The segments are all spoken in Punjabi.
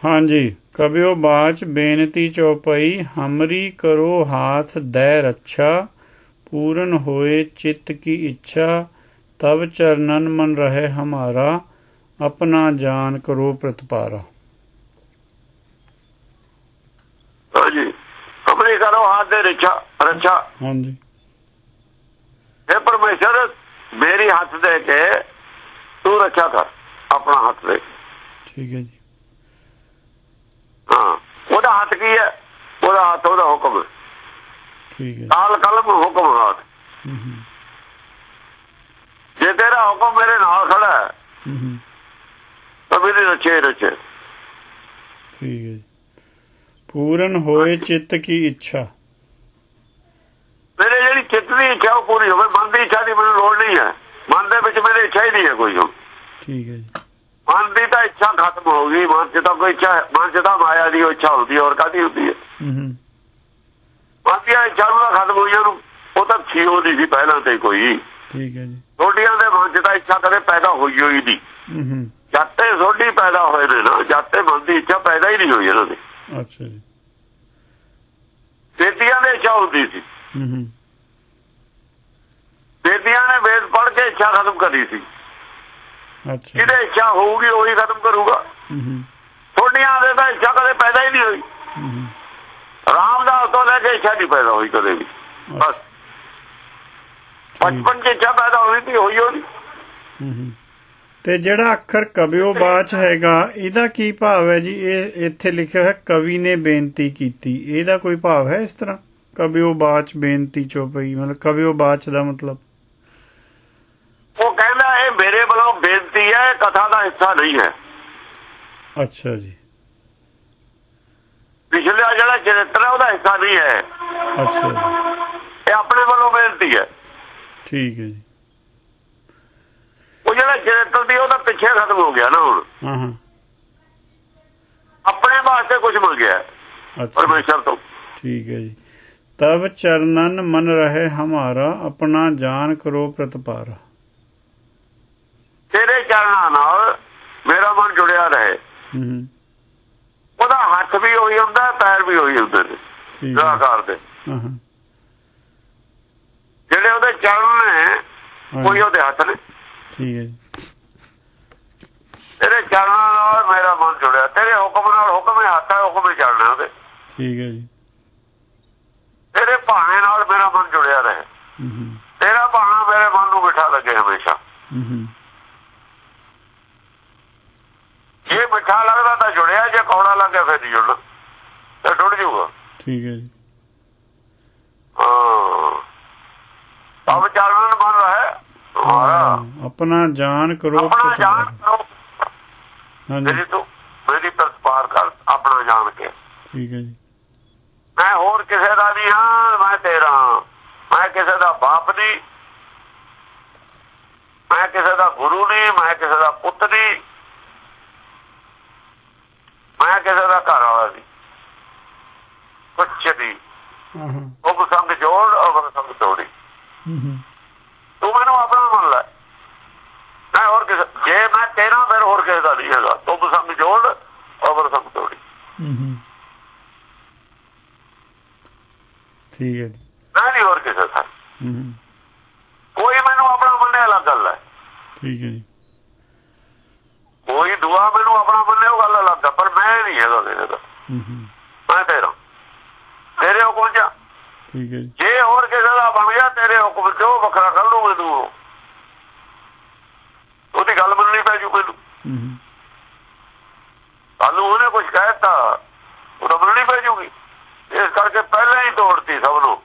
ਹਾਂਜੀ। ਕਬਿਓ ਬਾਚ ਬੇਨਤੀ ਚਉਪਈ ਹਮਰੀ ਕਰੋ ਹਾਥ ਦੈ ਰੱਛਾ ਪੂਰਨ ਹੋਏ ਚਿੱਤ ਕੀ ਇੱਛਾ ਤਬ ਚਰਨਨ ਮਨ ਰਹੇ ਹਮਾਰਾ ਆਪਣਾ ਜਾਨ ਕਰੋ ਪ੍ਰਤਪਾਰਾ। ਹਾਂਜੀ। ਆਪਣੀ ਕਰੋ ਹੱਥ ਦੇ ਰੱਛਾ ਰੱਛਾ। ਹਾਂਜੀ। ਇਹ ਪਰਮੇਸ਼ਰ ਮੇਰੀ ਹੱਥ ਦੇ ਕੇ ਤੂੰ ਰੱਛਾ ਕਰ ਆਪਣਾ ਹੱਥ ਦੇ ਠੀਕ ਹੈ ਜੀ। ਹਾਂ ਉਹਦਾ ਹੱਥ ਕੀ ਹੈ? ਉਹਦਾ ਹੱਥ ਉਹਦਾ ਹੁਕਮ। ਠੀਕ ਹੈ। ਕਾਲ ਕਲਮ ਹੁਕਮ ਹੱਥ ਜੇ ਤੇਰਾ ਹੁਕਮ ਮੇਰੇ ਨਾਲ ਖੜਾ ਹੈ ਹੂੰ ਹੂੰ, ਤਾਂ ਮੇਰੀ ਹੀ ਰੱਛੇ। ਠੀਕ ਹੈ ਪੂਰਨ ਹੋਏ ਚਿੱਤ ਕੀ ਇੱਛਾ? ਮੇਰੇ ਜਿਹੜੀ ਚਿੱਤ ਦੀ ਇੱਛਾ ਉਹ ਪੂਰੀ ਹੋਵੇ ਮਨ ਦੀ ਇੱਛਾ ਦੀ ਮੈਨੂੰ ਲੋੜ ਨਹੀਂ ਹੈ। ਮਨ ਦੇ ਵਿੱਚ ਮੇਰੀ ਇੱਛਾ ਹੀ ਨਹੀਂ ਹੈ ਕੋਈ ਠੀਕ ਹੈ ਜੀ। ਮਨ ਦੀ ਤਾਂ ਇੱਛਾ ਖਤਮ ਹੋ ਗਈ ਮਨ 'ਚ ਤਾਂ ਕੋਈ ਇੱਛਾ ਮਨ 'ਚ ਤਾਂ ਮਾਇਆ ਦੀ ਇੱਛਾ ਹੁੰਦੀ ਹੋਰ ਕਾਦੀ ਹੁੰਦੀ ਹੈ? ਹੂੰ ਦੀ ਇੱਛਾ ਨੂੰ ਖਤਮ ਹੋਈ ਉਹਨੂੰ ਉਹ ਤਾਂ ਸੀ ਉਹਦੀ ਸੀ ਪਹਿਲਾਂ ਤੇ ਕੋਈ। ਠੀਕ ਹੈ ਜੀ। ਛੋਟੀਆਂ ਦੇ ਮਨ 'ਚ ਤਾਂ ਇੱਛਾ ਕਦੇ ਪੈਦਾ ਹੋਈ ਹੋਈ ਨਹੀਂ। ਹੂੰ ਜਾਤੇ ਸੋਢੀ ਪੈਦਾ ਹੋਏ ਨੇ ਨਾ ਜਾਤੇ ਮਨ ਦੀ ਇੱਛਾ ਪੈਦਾ ਹੀ ਨਹੀਂ ਹੋਈ ਇਹਨਾਂ ਦੀ। ਅੱਛਾ ਜੀ। ਬੇਦੀਆਂ ਦੀ ਇੱਛਾ ਹੁੰਦੀ ਸੀ। ਹੂੰ ਹੂੰ, ਬੇਦੀਆਂ ਨੇ ਵੇਦ ਪੜ੍ਹ ਕੇ ਇੱਛਾ ਖਤਮ ਕਰੀ ਸੀ। ਜਿਹਦੇ ਇੱਛਾ ਹੋਊਗੀ ਉਹੀ ਖਤਮ ਕਰੂਗਾ। ਛੋਟੀਆਂ ਦੇ ਤਾਂ ਇੱਛਾ ਕਦੇ ਪੈਦਾ ਹੀ ਨਹੀਂ ਹੋਈ। ਰਾਮਦਾਸ ਤੋਂ ਲੈ ਕੇ ਇੱਛਾ ਨਹੀਂ ਪੈਦਾ ਹੋਈ ਕਦੇ ਵੀ। ਬਸ। ਬਚਪਨ 'ਚ ਇੱਛਾ ਪੈਦਾ ਹੋਈ ਸੀ ਹੋਈ ਹੋਈ ਹੂੰ ਹੂੰ। ਤੇ ਜਿਹੜਾ ਅੱਖਰ ਕਬਿਓ ਬਾਚ ਹੈਗਾ ਇਹਦਾ ਕੀ ਭਾਵ ਹੈ ਜੀ? ਇਹ ਇੱਥੇ ਲਿਖਿਆ ਹੈ ਕਵੀ ਨੇ ਬੇਨਤੀ ਕੀਤੀ। ਇਹਦਾ ਕੋਈ ਭਾਵ ਹੈ ਇਸ ਤਰ੍ਹਾਂ? ਕਬਿਓ ਬਾਚ ਬੇਨਤੀ ਚੋਪਈ ਮਤਲਬ ਕਬਿਓ ਬਾਚ ਦਾ ਮਤਲਬ। ਉਹ ਕਹਿੰਦਾ ਮੇਰੇ ਵੱਲੋਂ ਬੇਨਤੀ ਹੈ ਕਥਾ ਦਾ ਹਿੱਸਾ ਨਹੀਂ ਹੈ। ਅੱਛਾ ਜੀ। ਪਿਛਲਾ ਜਿਹੜਾ ਚਰਿੱਤਰ ਹੈ ਉਹਦਾ ਹਿੱਸਾ ਨਹੀਂ ਹੈ। ਅੱਛਾ ਇਹ ਆਪਣੇ ਵੱਲੋਂ ਬੇਨਤੀ ਹੈ। ਠੀਕ ਹੈ ਜੀ। ਉਹ ਜਿਹੜਾ ਚਰਿੱਤਰ ਦੀ ਉਹਦਾ ਪਿੱਛੇ ਖਤਮ ਹੋ ਗਿਆ ਨਾ ਹੁਣ। ਹਾਂ ਹਾਂ। ਆਪਣੇ ਵਾਸਤੇ ਕੁਝ ਮੰਗਿਆ ਪਰਮੇਸ਼ਰ ਤੋਂ। ਠੀਕ ਹੈ ਜੀ। ਤਬ ਚਰਨਨ ਮਨ ਰਹੇ ਹਮਾਰਾ ਆਪਣਾ ਜਾਨ ਕਰੋ ਪ੍ਰਤਪਾਰਾ। ਤੇਰੇ ਚਰਨਾਂ ਨਾਲ ਮੇਰਾ ਮਨ ਜੁੜਿਆ ਰਹੇ। ਉਹਦਾ ਹੱਥ ਵੀ ਉਹੀ ਹੁੰਦਾ ਪੈਰ ਵੀ ਉਹੀ ਹੁੰਦੇ ਨੇ ਨਿਰਾਕਾਰ ਦੇ। ਜਿਹੜੇ ਉਹਦੇ ਚਰਨ ਨੇ ਕੋਈ ਉਹਦੇ ਹੱਥ ਨੇ। ਠੀਕ ਹੈ ਤੇਰੇ ਚਰਨਾਂ ਨਾਲ ਮੇਰਾ ਮਨ ਜੁੜਿਆ। ਤੇਰੇ ਹੁਕਮ ਨਾਲ ਹੁਕਮ ਹੀ ਹੱਥ ਹੈ ਹੁਕਮ ਹੀ ਚੜਨਾ ਉਹਦੇ ਠੀਕ ਹੈ ਜੀ। ਤੇਰੇ ਭਾਣੇ ਨਾਲ ਮੇਰਾ ਮਨ ਜੁੜਿਆ ਰਹੇ। ਤੇਰਾ ਭਾਣਾ ਮੇਰੇ ਮਨ ਨੂੰ ਮਿੱਠਾ ਲੱਗੇ ਹਮੇਸ਼ਾ। ਹੂੰ ਹੂੰ, ਜੇ ਮਿੱਠਾ ਲੱਗਦਾ ਤਾਂ ਜੁੜਿਆ ਜੇ ਕੌੜਾ ਲੱਗੇ ਫਿਰ ਨਹੀਂ ਜੁੜਨਾ ਤੇ ਟੁੱਟ ਜਾਊਗਾ ਠੀਕ ਹੈ ਜੀ। ਅਬ ਚਰਨ ਮਨ ਰਹੇ ਹਾਂ, ਆਪਣਾ ਜਾਨ ਕਰੋ ਆਪਣਾ ਜਾਣ ਕਰੋ। ਹਾਂਜੀ। ਤੂੰ ਮੇਰੀ ਪ੍ਰਤਪਾਰ ਕਰ ਆਪਣਾ ਜਾਣ ਕੇ। ਠੀਕ ਹੈ ਜੀ। ਮੈਂ ਹੋਰ ਕਿਸੇ ਦਾ ਨਹੀਂ ਹਾਂ ਮੈਂ ਤੇਰਾ। ਮੈਂ ਕਿਸੇ ਦਾ ਬਾਪ ਨਹੀਂ। ਮੈਂ ਕਿਸੇ ਦਾ ਗੁਰੂ ਨਹੀਂ ਮੈਂ ਕਿਸੇ ਦਾ ਪੁੱਤ ਨਹੀਂ। ਮੈਂ ਕਿਸੇ ਦਾ ਘਰ ਵਾਲਾ ਨਹੀਂ ਕੁਛ ਨਹੀਂ ਹਾਂ ਹਾਂ ਉਹ ਸੰਗ ਜੋੜ ਔਰ ਸੰਗ ਤੋੜੀ। ਹੂੰ ਹੂੰ, ਤੂੰ ਮੈਨੂੰ ਆਪਣਾ ਮੰਨ ਲੈ। ਮੈਂ ਹੋਰ ਕਿਸੇ ਜੇ ਮੈਂ ਤੇਰਾ ਫਿਰ ਹੋਰ ਕਿਸੇ ਦਾ ਨਹੀਂ ਹੈਗਾ। ਤੂੰ ਸੰਗ ਜੋੜ ਔਰ ਸੰਗ ਤੋੜੀ। ਠੀਕ ਹੈ ਜੀ। ਮੈਂ ਨਹੀਂ ਹੋਰ ਕਿਸੇ ਦਾ। ਕੋਈ ਮੈਨੂੰ ਆਪਣਾ ਮੰਨਿਆ ਅਲੱਗ ਗੱਲ ਹੈ। ਠੀਕ ਹੈ ਜੀ ਕੋਈ ਦੁਆ ਮੈਨੂੰ ਆਪਣਾ ਮੰਨੇ ਉਹ ਗੱਲ ਅਲੱਗ ਆ ਪਰ ਮੈਂ ਨਹੀਂ ਹੈਗਾ ਕਿਸੇ ਦਾ ਹੂੰ ਹੂੰ, ਮੈਂ ਤੇਰਾ ਤੇਰੇ ਹੁਕਮ ਚ ਠੀਕ ਹੈ ਜੀ। ਜੇ ਹੋਰ ਕਿਸੇ ਦਾ ਬਣ ਗਿਆ ਤੇਰੇ ਹੁਕਮ ਚ ਉਹ ਵੱਖਰਾ ਕਰ ਲੂ ਮੈਨੂੰ। ਉਹ। ਉਹਦੀ ਗੱਲ ਮੰਨਣੀ ਪੈ ਜੂ ਮੈਨੂੰ। ਹੂੰ ਹੂੰ, ਸਾਨੂੰ ਉਹਨੇ ਕੁਝ ਕਹਿਤਾ ਉਹ ਤਾਂ ਮੰਨਣੀ ਪੈ ਜੂਗੀ। ਇਸ ਕਰਕੇ ਪਹਿਲਾਂ ਹੀ ਤੋੜਤੀ ਸਭ ਨੂੰ।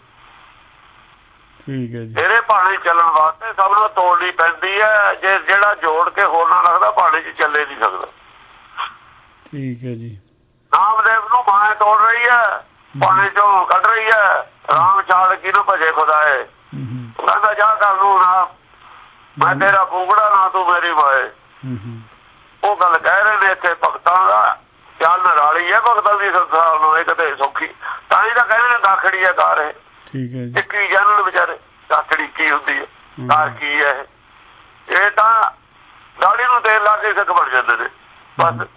ਠੀਕ ਹੈ ਜੀ। ਤੇਰੇ ਭਾਣੇ ਚੱਲਣ ਵਾਸਤੇ ਸਭ ਨੂੰ ਤੋੜਨੀ ਪੈਂਦੀ ਹੈ। ਜੇ ਜਿਹੜਾ ਜੋੜ ਕੇ ਹੋਰ ਨਾ ਰੱਖਦਾ ਭਾਣੇ 'ਚ ਚੱਲੇ ਨਹੀਂ ਸਕਦਾ। ਠੀਕ ਹੈ ਜੀ ਨਾਮਦੇਵ ਨੂੰ ਮਾਂ ਤੋੜ ਰਹੀ ਹੈ। ਪਾਣੀ ਚੋਂ ਕੱਢ ਰਹੀ ਹੈ ਰਾਮ ਛਾੜ ਕਿਨੂੰ ਭਜੇ ਖੁਦਾਏ। ਹੂੰ ਹੂੰ, ਕਹਿੰਦਾ ਜਾ ਕਰ ਨੂੰ ਨਾ। ਮੈਂ ਤੇਰਾ ਬੂਗੜਾ ਨਾ ਤੂੰ ਮੇਰੀ ਮਾਏ। ਹੂੰ ਹੂੰ, ਉਹ ਗੱਲ ਕਹਿ ਰਹੇ ਨੇ ਇੱਥੇ ਭਗਤਾਂ ਦਾ। ਚੱਲ ਨਰਾਲੀ ਹੈ ਭਗਤਾਂ ਦੀ ਸੰਸਾਰ ਨੂੰ ਇਹ ਕਦੇ ਸੌਖੀ। ਤਾਂ ਹੀ ਤਾਂ ਕਹਿੰਦੇ ਨੇ ਦਾਖੜੀ ਹੈ ਕਾਰ ਇਹ। ਠੀਕ ਹੈ ਜੀ। ਇੱਕੀ ਜਾਣਨ ਵਿਚਾਰੇ ਦਾਖੜੀ ਕੀ ਹੁੰਦੀ ਹੈ? ਹੂੰ। ਕਾਰ ਕੀ ਹੈ ਇਹ? ਇਹ ਤਾਂ ਦਾੜੀ ਨੂੰ ਤੇਲ ਲਾ ਕੇ ਸਿੱਖ ਬਣ ਜਾਂਦੇ ਨੇ। ਬਸ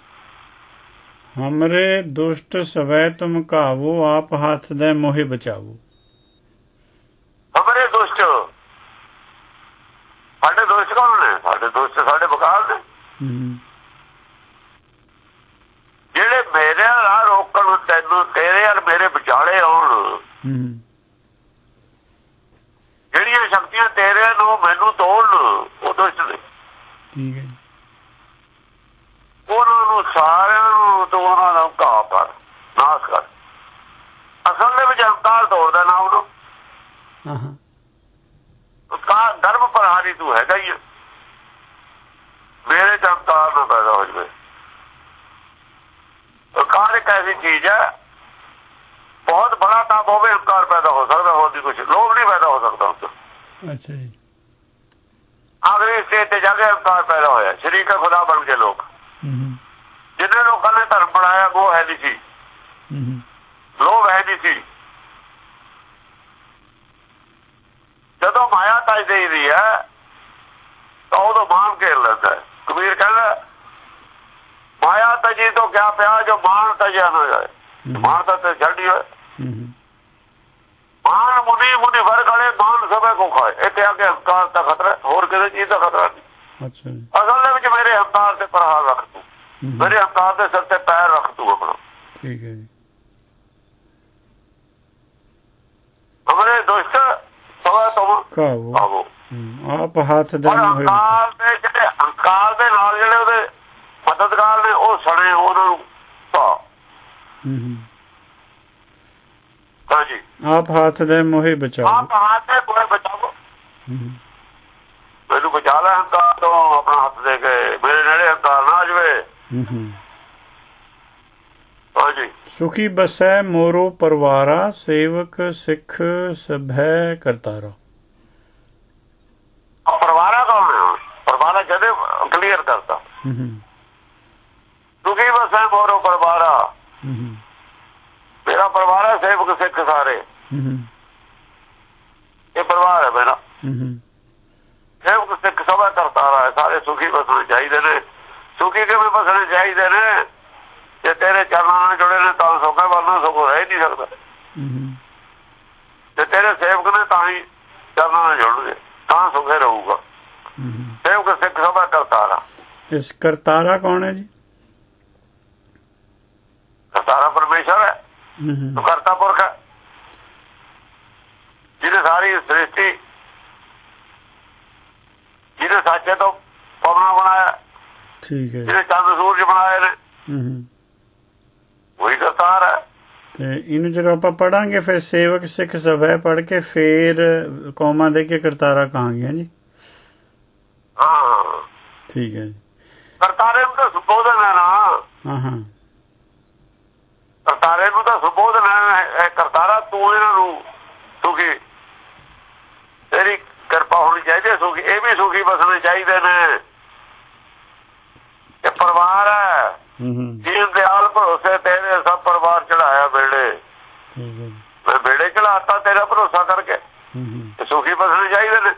ਹਮਰੇ ਦੁਸ਼ਟ ਸਵੈ ਤੁਮ ਕਾਵੋ ਆਪ ਹੱਥ ਦੇ ਮੋਹਿ ਬਚਾਵੋ ਹਮਰੇ ਦੁਸ਼ਟ ਸਾਡੇ ਦੁਸ਼ਟ ਕੌਣ ਨੇ ਸਾਡੇ ਦੁਸ਼ਟ ਸਾਡੇ ਬਕਾਰ ਨੇ ਜਿਹੜੇ ਮੇਰੇ ਰਾਹ ਰੋਕਣ ਤੈਨੂੰ ਤੇਰੇ ਔਰ ਮੇਰੇ ਵਿਚਾਲੇ ਆਉਣ ਜਿਹੜੀਆਂ ਸ਼ਕਤੀਆਂ ਤੇਰੇ ਨੂੰ ਮੈਨੂੰ ਤੋੜਨ ਉਹ ਦੁਸ਼ਟ ਨੇ ਠੀਕ ਹੈ। ਉਹਨਾਂ ਨੂੰ ਸਾਰਿਆਂ ਨੂੰ ਤੂੰ ਉਹਨਾਂ ਦਾ ਘਾਹ ਕਰ ਨਾਸ ਕਰ। ਅਸਲ ਦੇ ਵਿੱਚ ਹੰਕਾਰ ਤੋੜਦਾ ਨਾ ਉਹਨੂੰ। ਹਾਂ ਹਾਂ ਕਾ ਗਰਭ ਪ੍ਰਹਾਰੀ ਤੂੰ ਹੈਗਾ ਹੀ। ਮੇਰੇ ਹੰਕਾਰ ਨਾ ਪੈਦਾ ਹੋ ਜਵੇ। ਹੰਕਾਰ ਇੱਕ ਐਸੀ ਚੀਜ਼ ਹੈ ਬਹੁਤ ਬੜਾ ਤਾਪ ਹੋਵੇ ਹੰਕਾਰ ਪੈਦਾ ਹੋ ਸਕਦਾ ਹੋਰ ਦੀ ਕੁਝ ਲੋਭ ਨਹੀਂ ਪੈਦਾ ਹੋ ਸਕਦਾ ਉਸ ਤੋਂ ਅੱਛਾ ਜੀ। ਆਖਰੀ ਸਟੇਜ ਤੇ ਜਾ ਕੇ ਹੰਕਾਰ ਪੈਦਾ ਹੋਇਆ। ਸ਼ਰੀਕ ਖੁਦਾ ਬਣ ਕੇ ਲੋਕ। ਹੂੰ। ਜਿੰਨੇ ਲੋਕਾਂ ਨੇ ਧਰਮ ਬਣਾਇਆ ਉਹ ਹੈ ਨਹੀਂ ਸੀ। ਹੂੰ ਲੋਭ ਹੈ ਨਹੀਂ ਸੀ। ਜਦੋਂ ਮਾਇਆ ਤਜ ਦੇਈਦੀ ਹੈ ਤਾਂ ਉਦੋਂ ਮਾਨ ਘੇਰ ਲੈਂਦਾ ਹੈ। ਕਬੀਰ ਕਹਿੰਦਾ ਮਾਇਆ ਤਜੀ ਤੋਂ ਕਿਆ ਪਿਆ ਜੋ ਮਾਨ ਤਜਿਆ ਨਾ ਜਾਏ? ਮਾਨ ਤਾਂ ਤੇ ਛੱਡੀ ਹੋਏ। ਹੂੰ ਮਾਨ ਮੁਨੀ ਮੁਨੀ ਵਰਗ ਵਾਲੇ ਮਾਨ ਸਭੇ ਕੋ ਖਾਏ। ਇੱਥੇ ਆ ਕੇ ਹੰਕਾਰ ਦਾ ਖਤਰਾ ਹੈ, ਹੋਰ ਕਿਸੇ ਚੀਜ਼ ਦਾ ਖਤਰਾ ਨਹੀਂ। ਅੱਛਾ ਜੀ। ਅਸਲ ਦੇ ਵਿੱਚ ਮੇਰੇ ਹੰਕਾਰ ਤੇ ਪ੍ਰਹਾਰ ਰੱਖ ਤੂੰ ਹੂੰ, ਮੇਰੇ ਹੰਕਾਰ ਦੇ ਸਿਰ ਤੇ ਪੈਰ ਰੱਖ ਤੂੰ ਆਪਣਾ। ਠੀਕ ਹੈ ਜੀ। ਹਮਰੇ ਦੁਸ਼ਟ ਸਵਾ ਤੁਮ ਕਾਵੋ ਆਪ ਹੱਥ ਦੇ ਮੋਹਿ ਹੰਕਾਰ ਦੇ ਜਿਹੜੇ ਹੰਕਾਰ ਦੇ ਨਾਲ ਜਿਹੜੇ ਉਹਦੇ ਮਦਦਗਾਰ ਨੇ ਉਹ ਸਣੇ ਉਹਨਾਂ ਨੂੰ ਪਾ। ਹੂੰ ਹੂੰ। ਹਾਂਜੀ ਆਪ ਹੱਥ ਦੇ ਮੋਹਿ ਬਚਾਓ। ਆਪ ਹੱਥ ਤੇ ਕੋਈ ਬਚਾਓ। ਮੈਨੂੰ ਬਚਾ ਲੈ ਹੰਕਾਰ ਤੋਂ ਆਪਣਾ ਹੱਥ ਦੇ ਕੇ। ਮੇਰੇ ਨੇੜੇ ਹੰਕਾਰ ਨਾ ਆ ਜਾਵੇ। ਹਾਂਜੀ। ਸੁਖੀ ਬਸੈ ਮੋਰੋ ਪਰਵਾਰਾ ਸੇਵਕ ਸਿੱਖ ਸਭੈ ਕਰਤਾਰਾ। ਪਰਿਵਾਰਾ ਕੌਣ ਹੈ? ਪਰਿਵਾਰਾ ਜਦੇ ਕਲੀਅਰ ਕਰਤਾ। ਦੁਖੀ ਵਸੈ ਮੋਰੋ ਪਰਿਵਾਰਾ। ਮੇਰਾ ਪਰਿਵਾਰ ਸੇਵਕ ਸਿੱਖ ਸਾਰੇ। ਇਹ ਪਰਿਵਾਰ ਹੈ ਮੇਰਾ। ਸੇਵਕ ਸਿੱਖ ਸਭਾ ਕਰਤਾਰਾ ਸਾਰੇ ਸੁਖੀ ਬਸਣੇ ਚਾਹੀਦੇ ਨੇ। ਸੁਖੀ ਕਿਵੇਂ ਬਸਣੇ ਚਾਹੀਦੇ ਨੇ ਜੇ ਤੇਰੇ ਚਰਨਾਂ ਨਾਲ ਜੁੜੇ ਨੇ ਤਾਂ ਸੁਖੇ ਬਣਨਾ ਸੁਖ ਰਹਿ ਨਹੀਂ ਸਕਦਾ। ਤੇ ਤੇਰੇ ਸੇਵਕ ਨੇ ਤਾਂ ਹੀ ਚਰਨਾਂ ਨਾਲ ਜੁੜਨਗੇ ਤਾਂ ਸੁਖੇ ਰਹੂਗਾ। ਸੇਵਕ ਸਿੱਖ ਸਭਾ ਕਰਤਾਰਾ। ਇਸ ਕਰਤਾਰਾ ਕੌਣ ਹੈ ਜੀ? ਕਰਤਾਰਾ ਪਰਮੇਸ਼ਰ ਹੈ। ਕਰਤਾ ਪੁਰਖ ਹੈ। ਜਿਹਨੇ ਸਾਰੀ ਸ੍ਰਿਸ਼ਟੀ ਜਿਹਨੇ ਸਾਚੇ ਤੋਂ ਠੀਕ ਹੈ ਜੀ। ਜਿਹਨੇ ਚੰਦ ਸੂਰਜ ਬਣਾਏ ਨੇ ਹੂੰ ਹੂੰ। ਉਹੀ ਕਰਤਾਰ ਹੈ। ਤੇ ਇਹਨੂੰ ਜਦੋਂ ਆਪਾਂ ਪੜਾਂਗੇ ਫਿਰ ਸੇਵਕ ਸਿੱਖ ਸਭੈ ਪੜ ਕੇ ਫੇਰ ਕੌਮਾਂ ਦੇ ਕੇ ਕਰਤਾਰਾ ਕਹਾਂਗੇ ਜੀ। ਹਾਂ। ਠੀਕ ਹੈ ਜੀ। ਕਰਤਾਰੇ ਨੂੰ ਤਾਂ ਸੰਬੋਧਨ ਹੈ ਨਾ। ਹਾਂ ਹਾਂ। ਕਰਤਾਰੇ ਨੂੰ ਤਾਂ ਸੰਬੋਧਨ ਹੈ ਕਰਤਾਰਾ ਤੂੰ ਇਹਨਾਂ ਨੂੰ ਸੁਖੀ। ਤੇਰੀ ਕਿਰਪਾ ਹੋਣੀ ਚਾਹੀਦੀ ਸੁਖੀ ਇਹ ਵੀ ਸੁਖੀ ਬਸਣੇ ਚਾਹੀਦੇ ਨੇ। ਇਹ ਪਰਿਵਾਰ ਹੈ। ਹੂੰ ਹੂੰ। ਜੀਨ ਦਿਆਲ ਭਰੋਸੇ ਤੇਰੇ ਸਭ ਪਰਿਵਾਰ ਚੜਾਇਆ ਬੇੜੇ ਠੀਕ ਹੈ ਜੀ। ਬੇੜੇ ਚੜਾਤਾ ਤੇਰਾ ਭਰੋਸਾ ਕਰਕੇ। ਹੂੰ ਹੂੰ। ਤੇ ਸੁਖੀ ਬਸਣੇ ਚਾਹੀਦੇ ਨੇ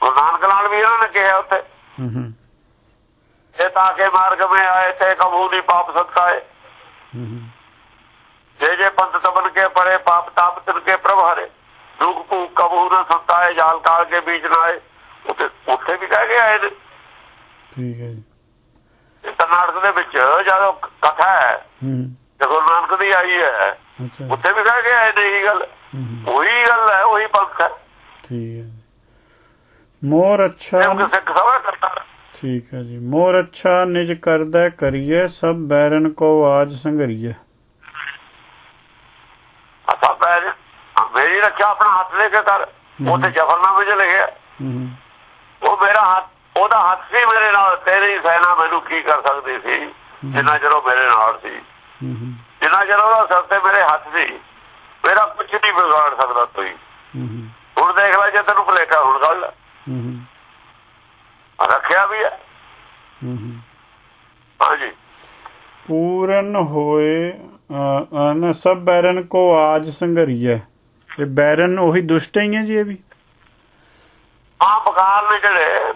ਗੁਰੂ ਨਾਨਕ ਨਾਲ ਵੀ ਇਹਨਾਂ ਨੇ ਕਿਹਾ ਉੱਥੇ। ਹੂੰ ਹੂੰ। ਇਹ ਤਾਂ ਕੇ ਮਾਰਗ ਮੇ ਆਏ ਤੇ ਕਬੂ ਦੀ ਪਾਪ ਸਤਕਾਏ ਜੇ ਜੇ ਪੰਥ ਤਬਨ ਕੇ ਪਰੇ ਪਾਪ ਤਾਪ ਤਿਨ ਕੇ ਪ੍ਰਭ ਹਰੇ। ਦੁਖ ਭੂਖ ਕਬੂ ਨਾ ਸੰਤਾਏ ਜਾਲ ਕਾਲ ਕੇ ਬੀਚ ਨਾ ਆਏ ਉੱਥੇ ਉੱਥੇ ਵੀ ਕਹਿ ਕੇ ਆਏ ਨੇ। ਠੀਕ ਹੈ ਜੀ। ਕਰਨਾਟਕ ਦੇ ਵਿੱਚ ਜਦੋਂ ਕਥਾ ਹੈ ਹੂੰ। ਜੇ ਗੁਰੂ ਨਾਨਕ ਦੀ ਆਈ ਹੈ। ਉੱਥੇ ਵੀ ਕਹਿ ਕੇ ਆਏ ਨੇ ਇਹ ਗੱਲ। ਉਹੀ ਗੱਲ ਹੈ ਉਹੀ ਪੰਥ ਹੈ। ਠੀਕ ਹੈ ਮੋਰ ਅੱਛਾ ਕਿਉਂਕਿ ਸਿੱਖ ਸਭਾ ਕਰਤਾ ਠੀਕ ਹੈ ਜੀ। ਮੋਰ ਅੱਛਾ ਨਿਜ ਕਰਦਾ ਕਰੀਏ ਸਭ ਬੈਰਨ ਕੋ ਆਜ ਸੰਘਰੀਏ। ਅਸਾਂ ਪੈਰ ਮੇਰੀ ਰੱਖਿਆ ਆਪਣਾ ਹੱਥ ਲੈ ਕੇ ਕਰ। ਉੱਥੇ ਜਫਰਨਾਮੇ ਚ ਲਿਖਿਆ। ਉਹ ਮੇਰਾ ਹੱਥ ਉਹਦਾ ਹੱਥ ਸੀ ਮੇਰੇ ਨਾਲ ਤੇਰੀ ਸੈਨਾ ਮੈਨੂੰ ਕੀ ਕਰ ਸਕਦੀ ਸੀ? ਜਿੰਨਾ ਚਿਰ ਉਹ ਮੇਰੇ ਨਾਲ ਸੀ। ਜਿੰਨਾ ਚਿਰ ਉਹਦਾ ਸਿਰ ਤੇ ਮੇਰੇ ਹੱਥ ਸੀ ਮੇਰਾ ਕੁਝ ਨਹੀਂ ਵਿਗਾੜ ਸਕਦਾ ਹੂੰ, ਹੁਣ ਦੇਖ ਲੈ ਜੇ ਤੈਨੂੰ ਭੁਲੇਖਾ ਹੁਣ ਗੱਲ। ਰੱਖਿਆ ਵੀ ਹੈ। ਹਾਂਜੀ। ਪੂਰਨ ਹੋਏ ਅਨ ਸਭ ਬੈਰਨ ਕੋ ਆਜ ਸੰਘਰੀਏ ਇਹ ਬੈਰਨ ਉਹੀ ਦੁਸ਼ਟ ਹੀ ਹੈ ਜੀ ਇਹ ਵੀ। ਆ ਬਕਾਰ ਨੇ ਜਿਹੜੇ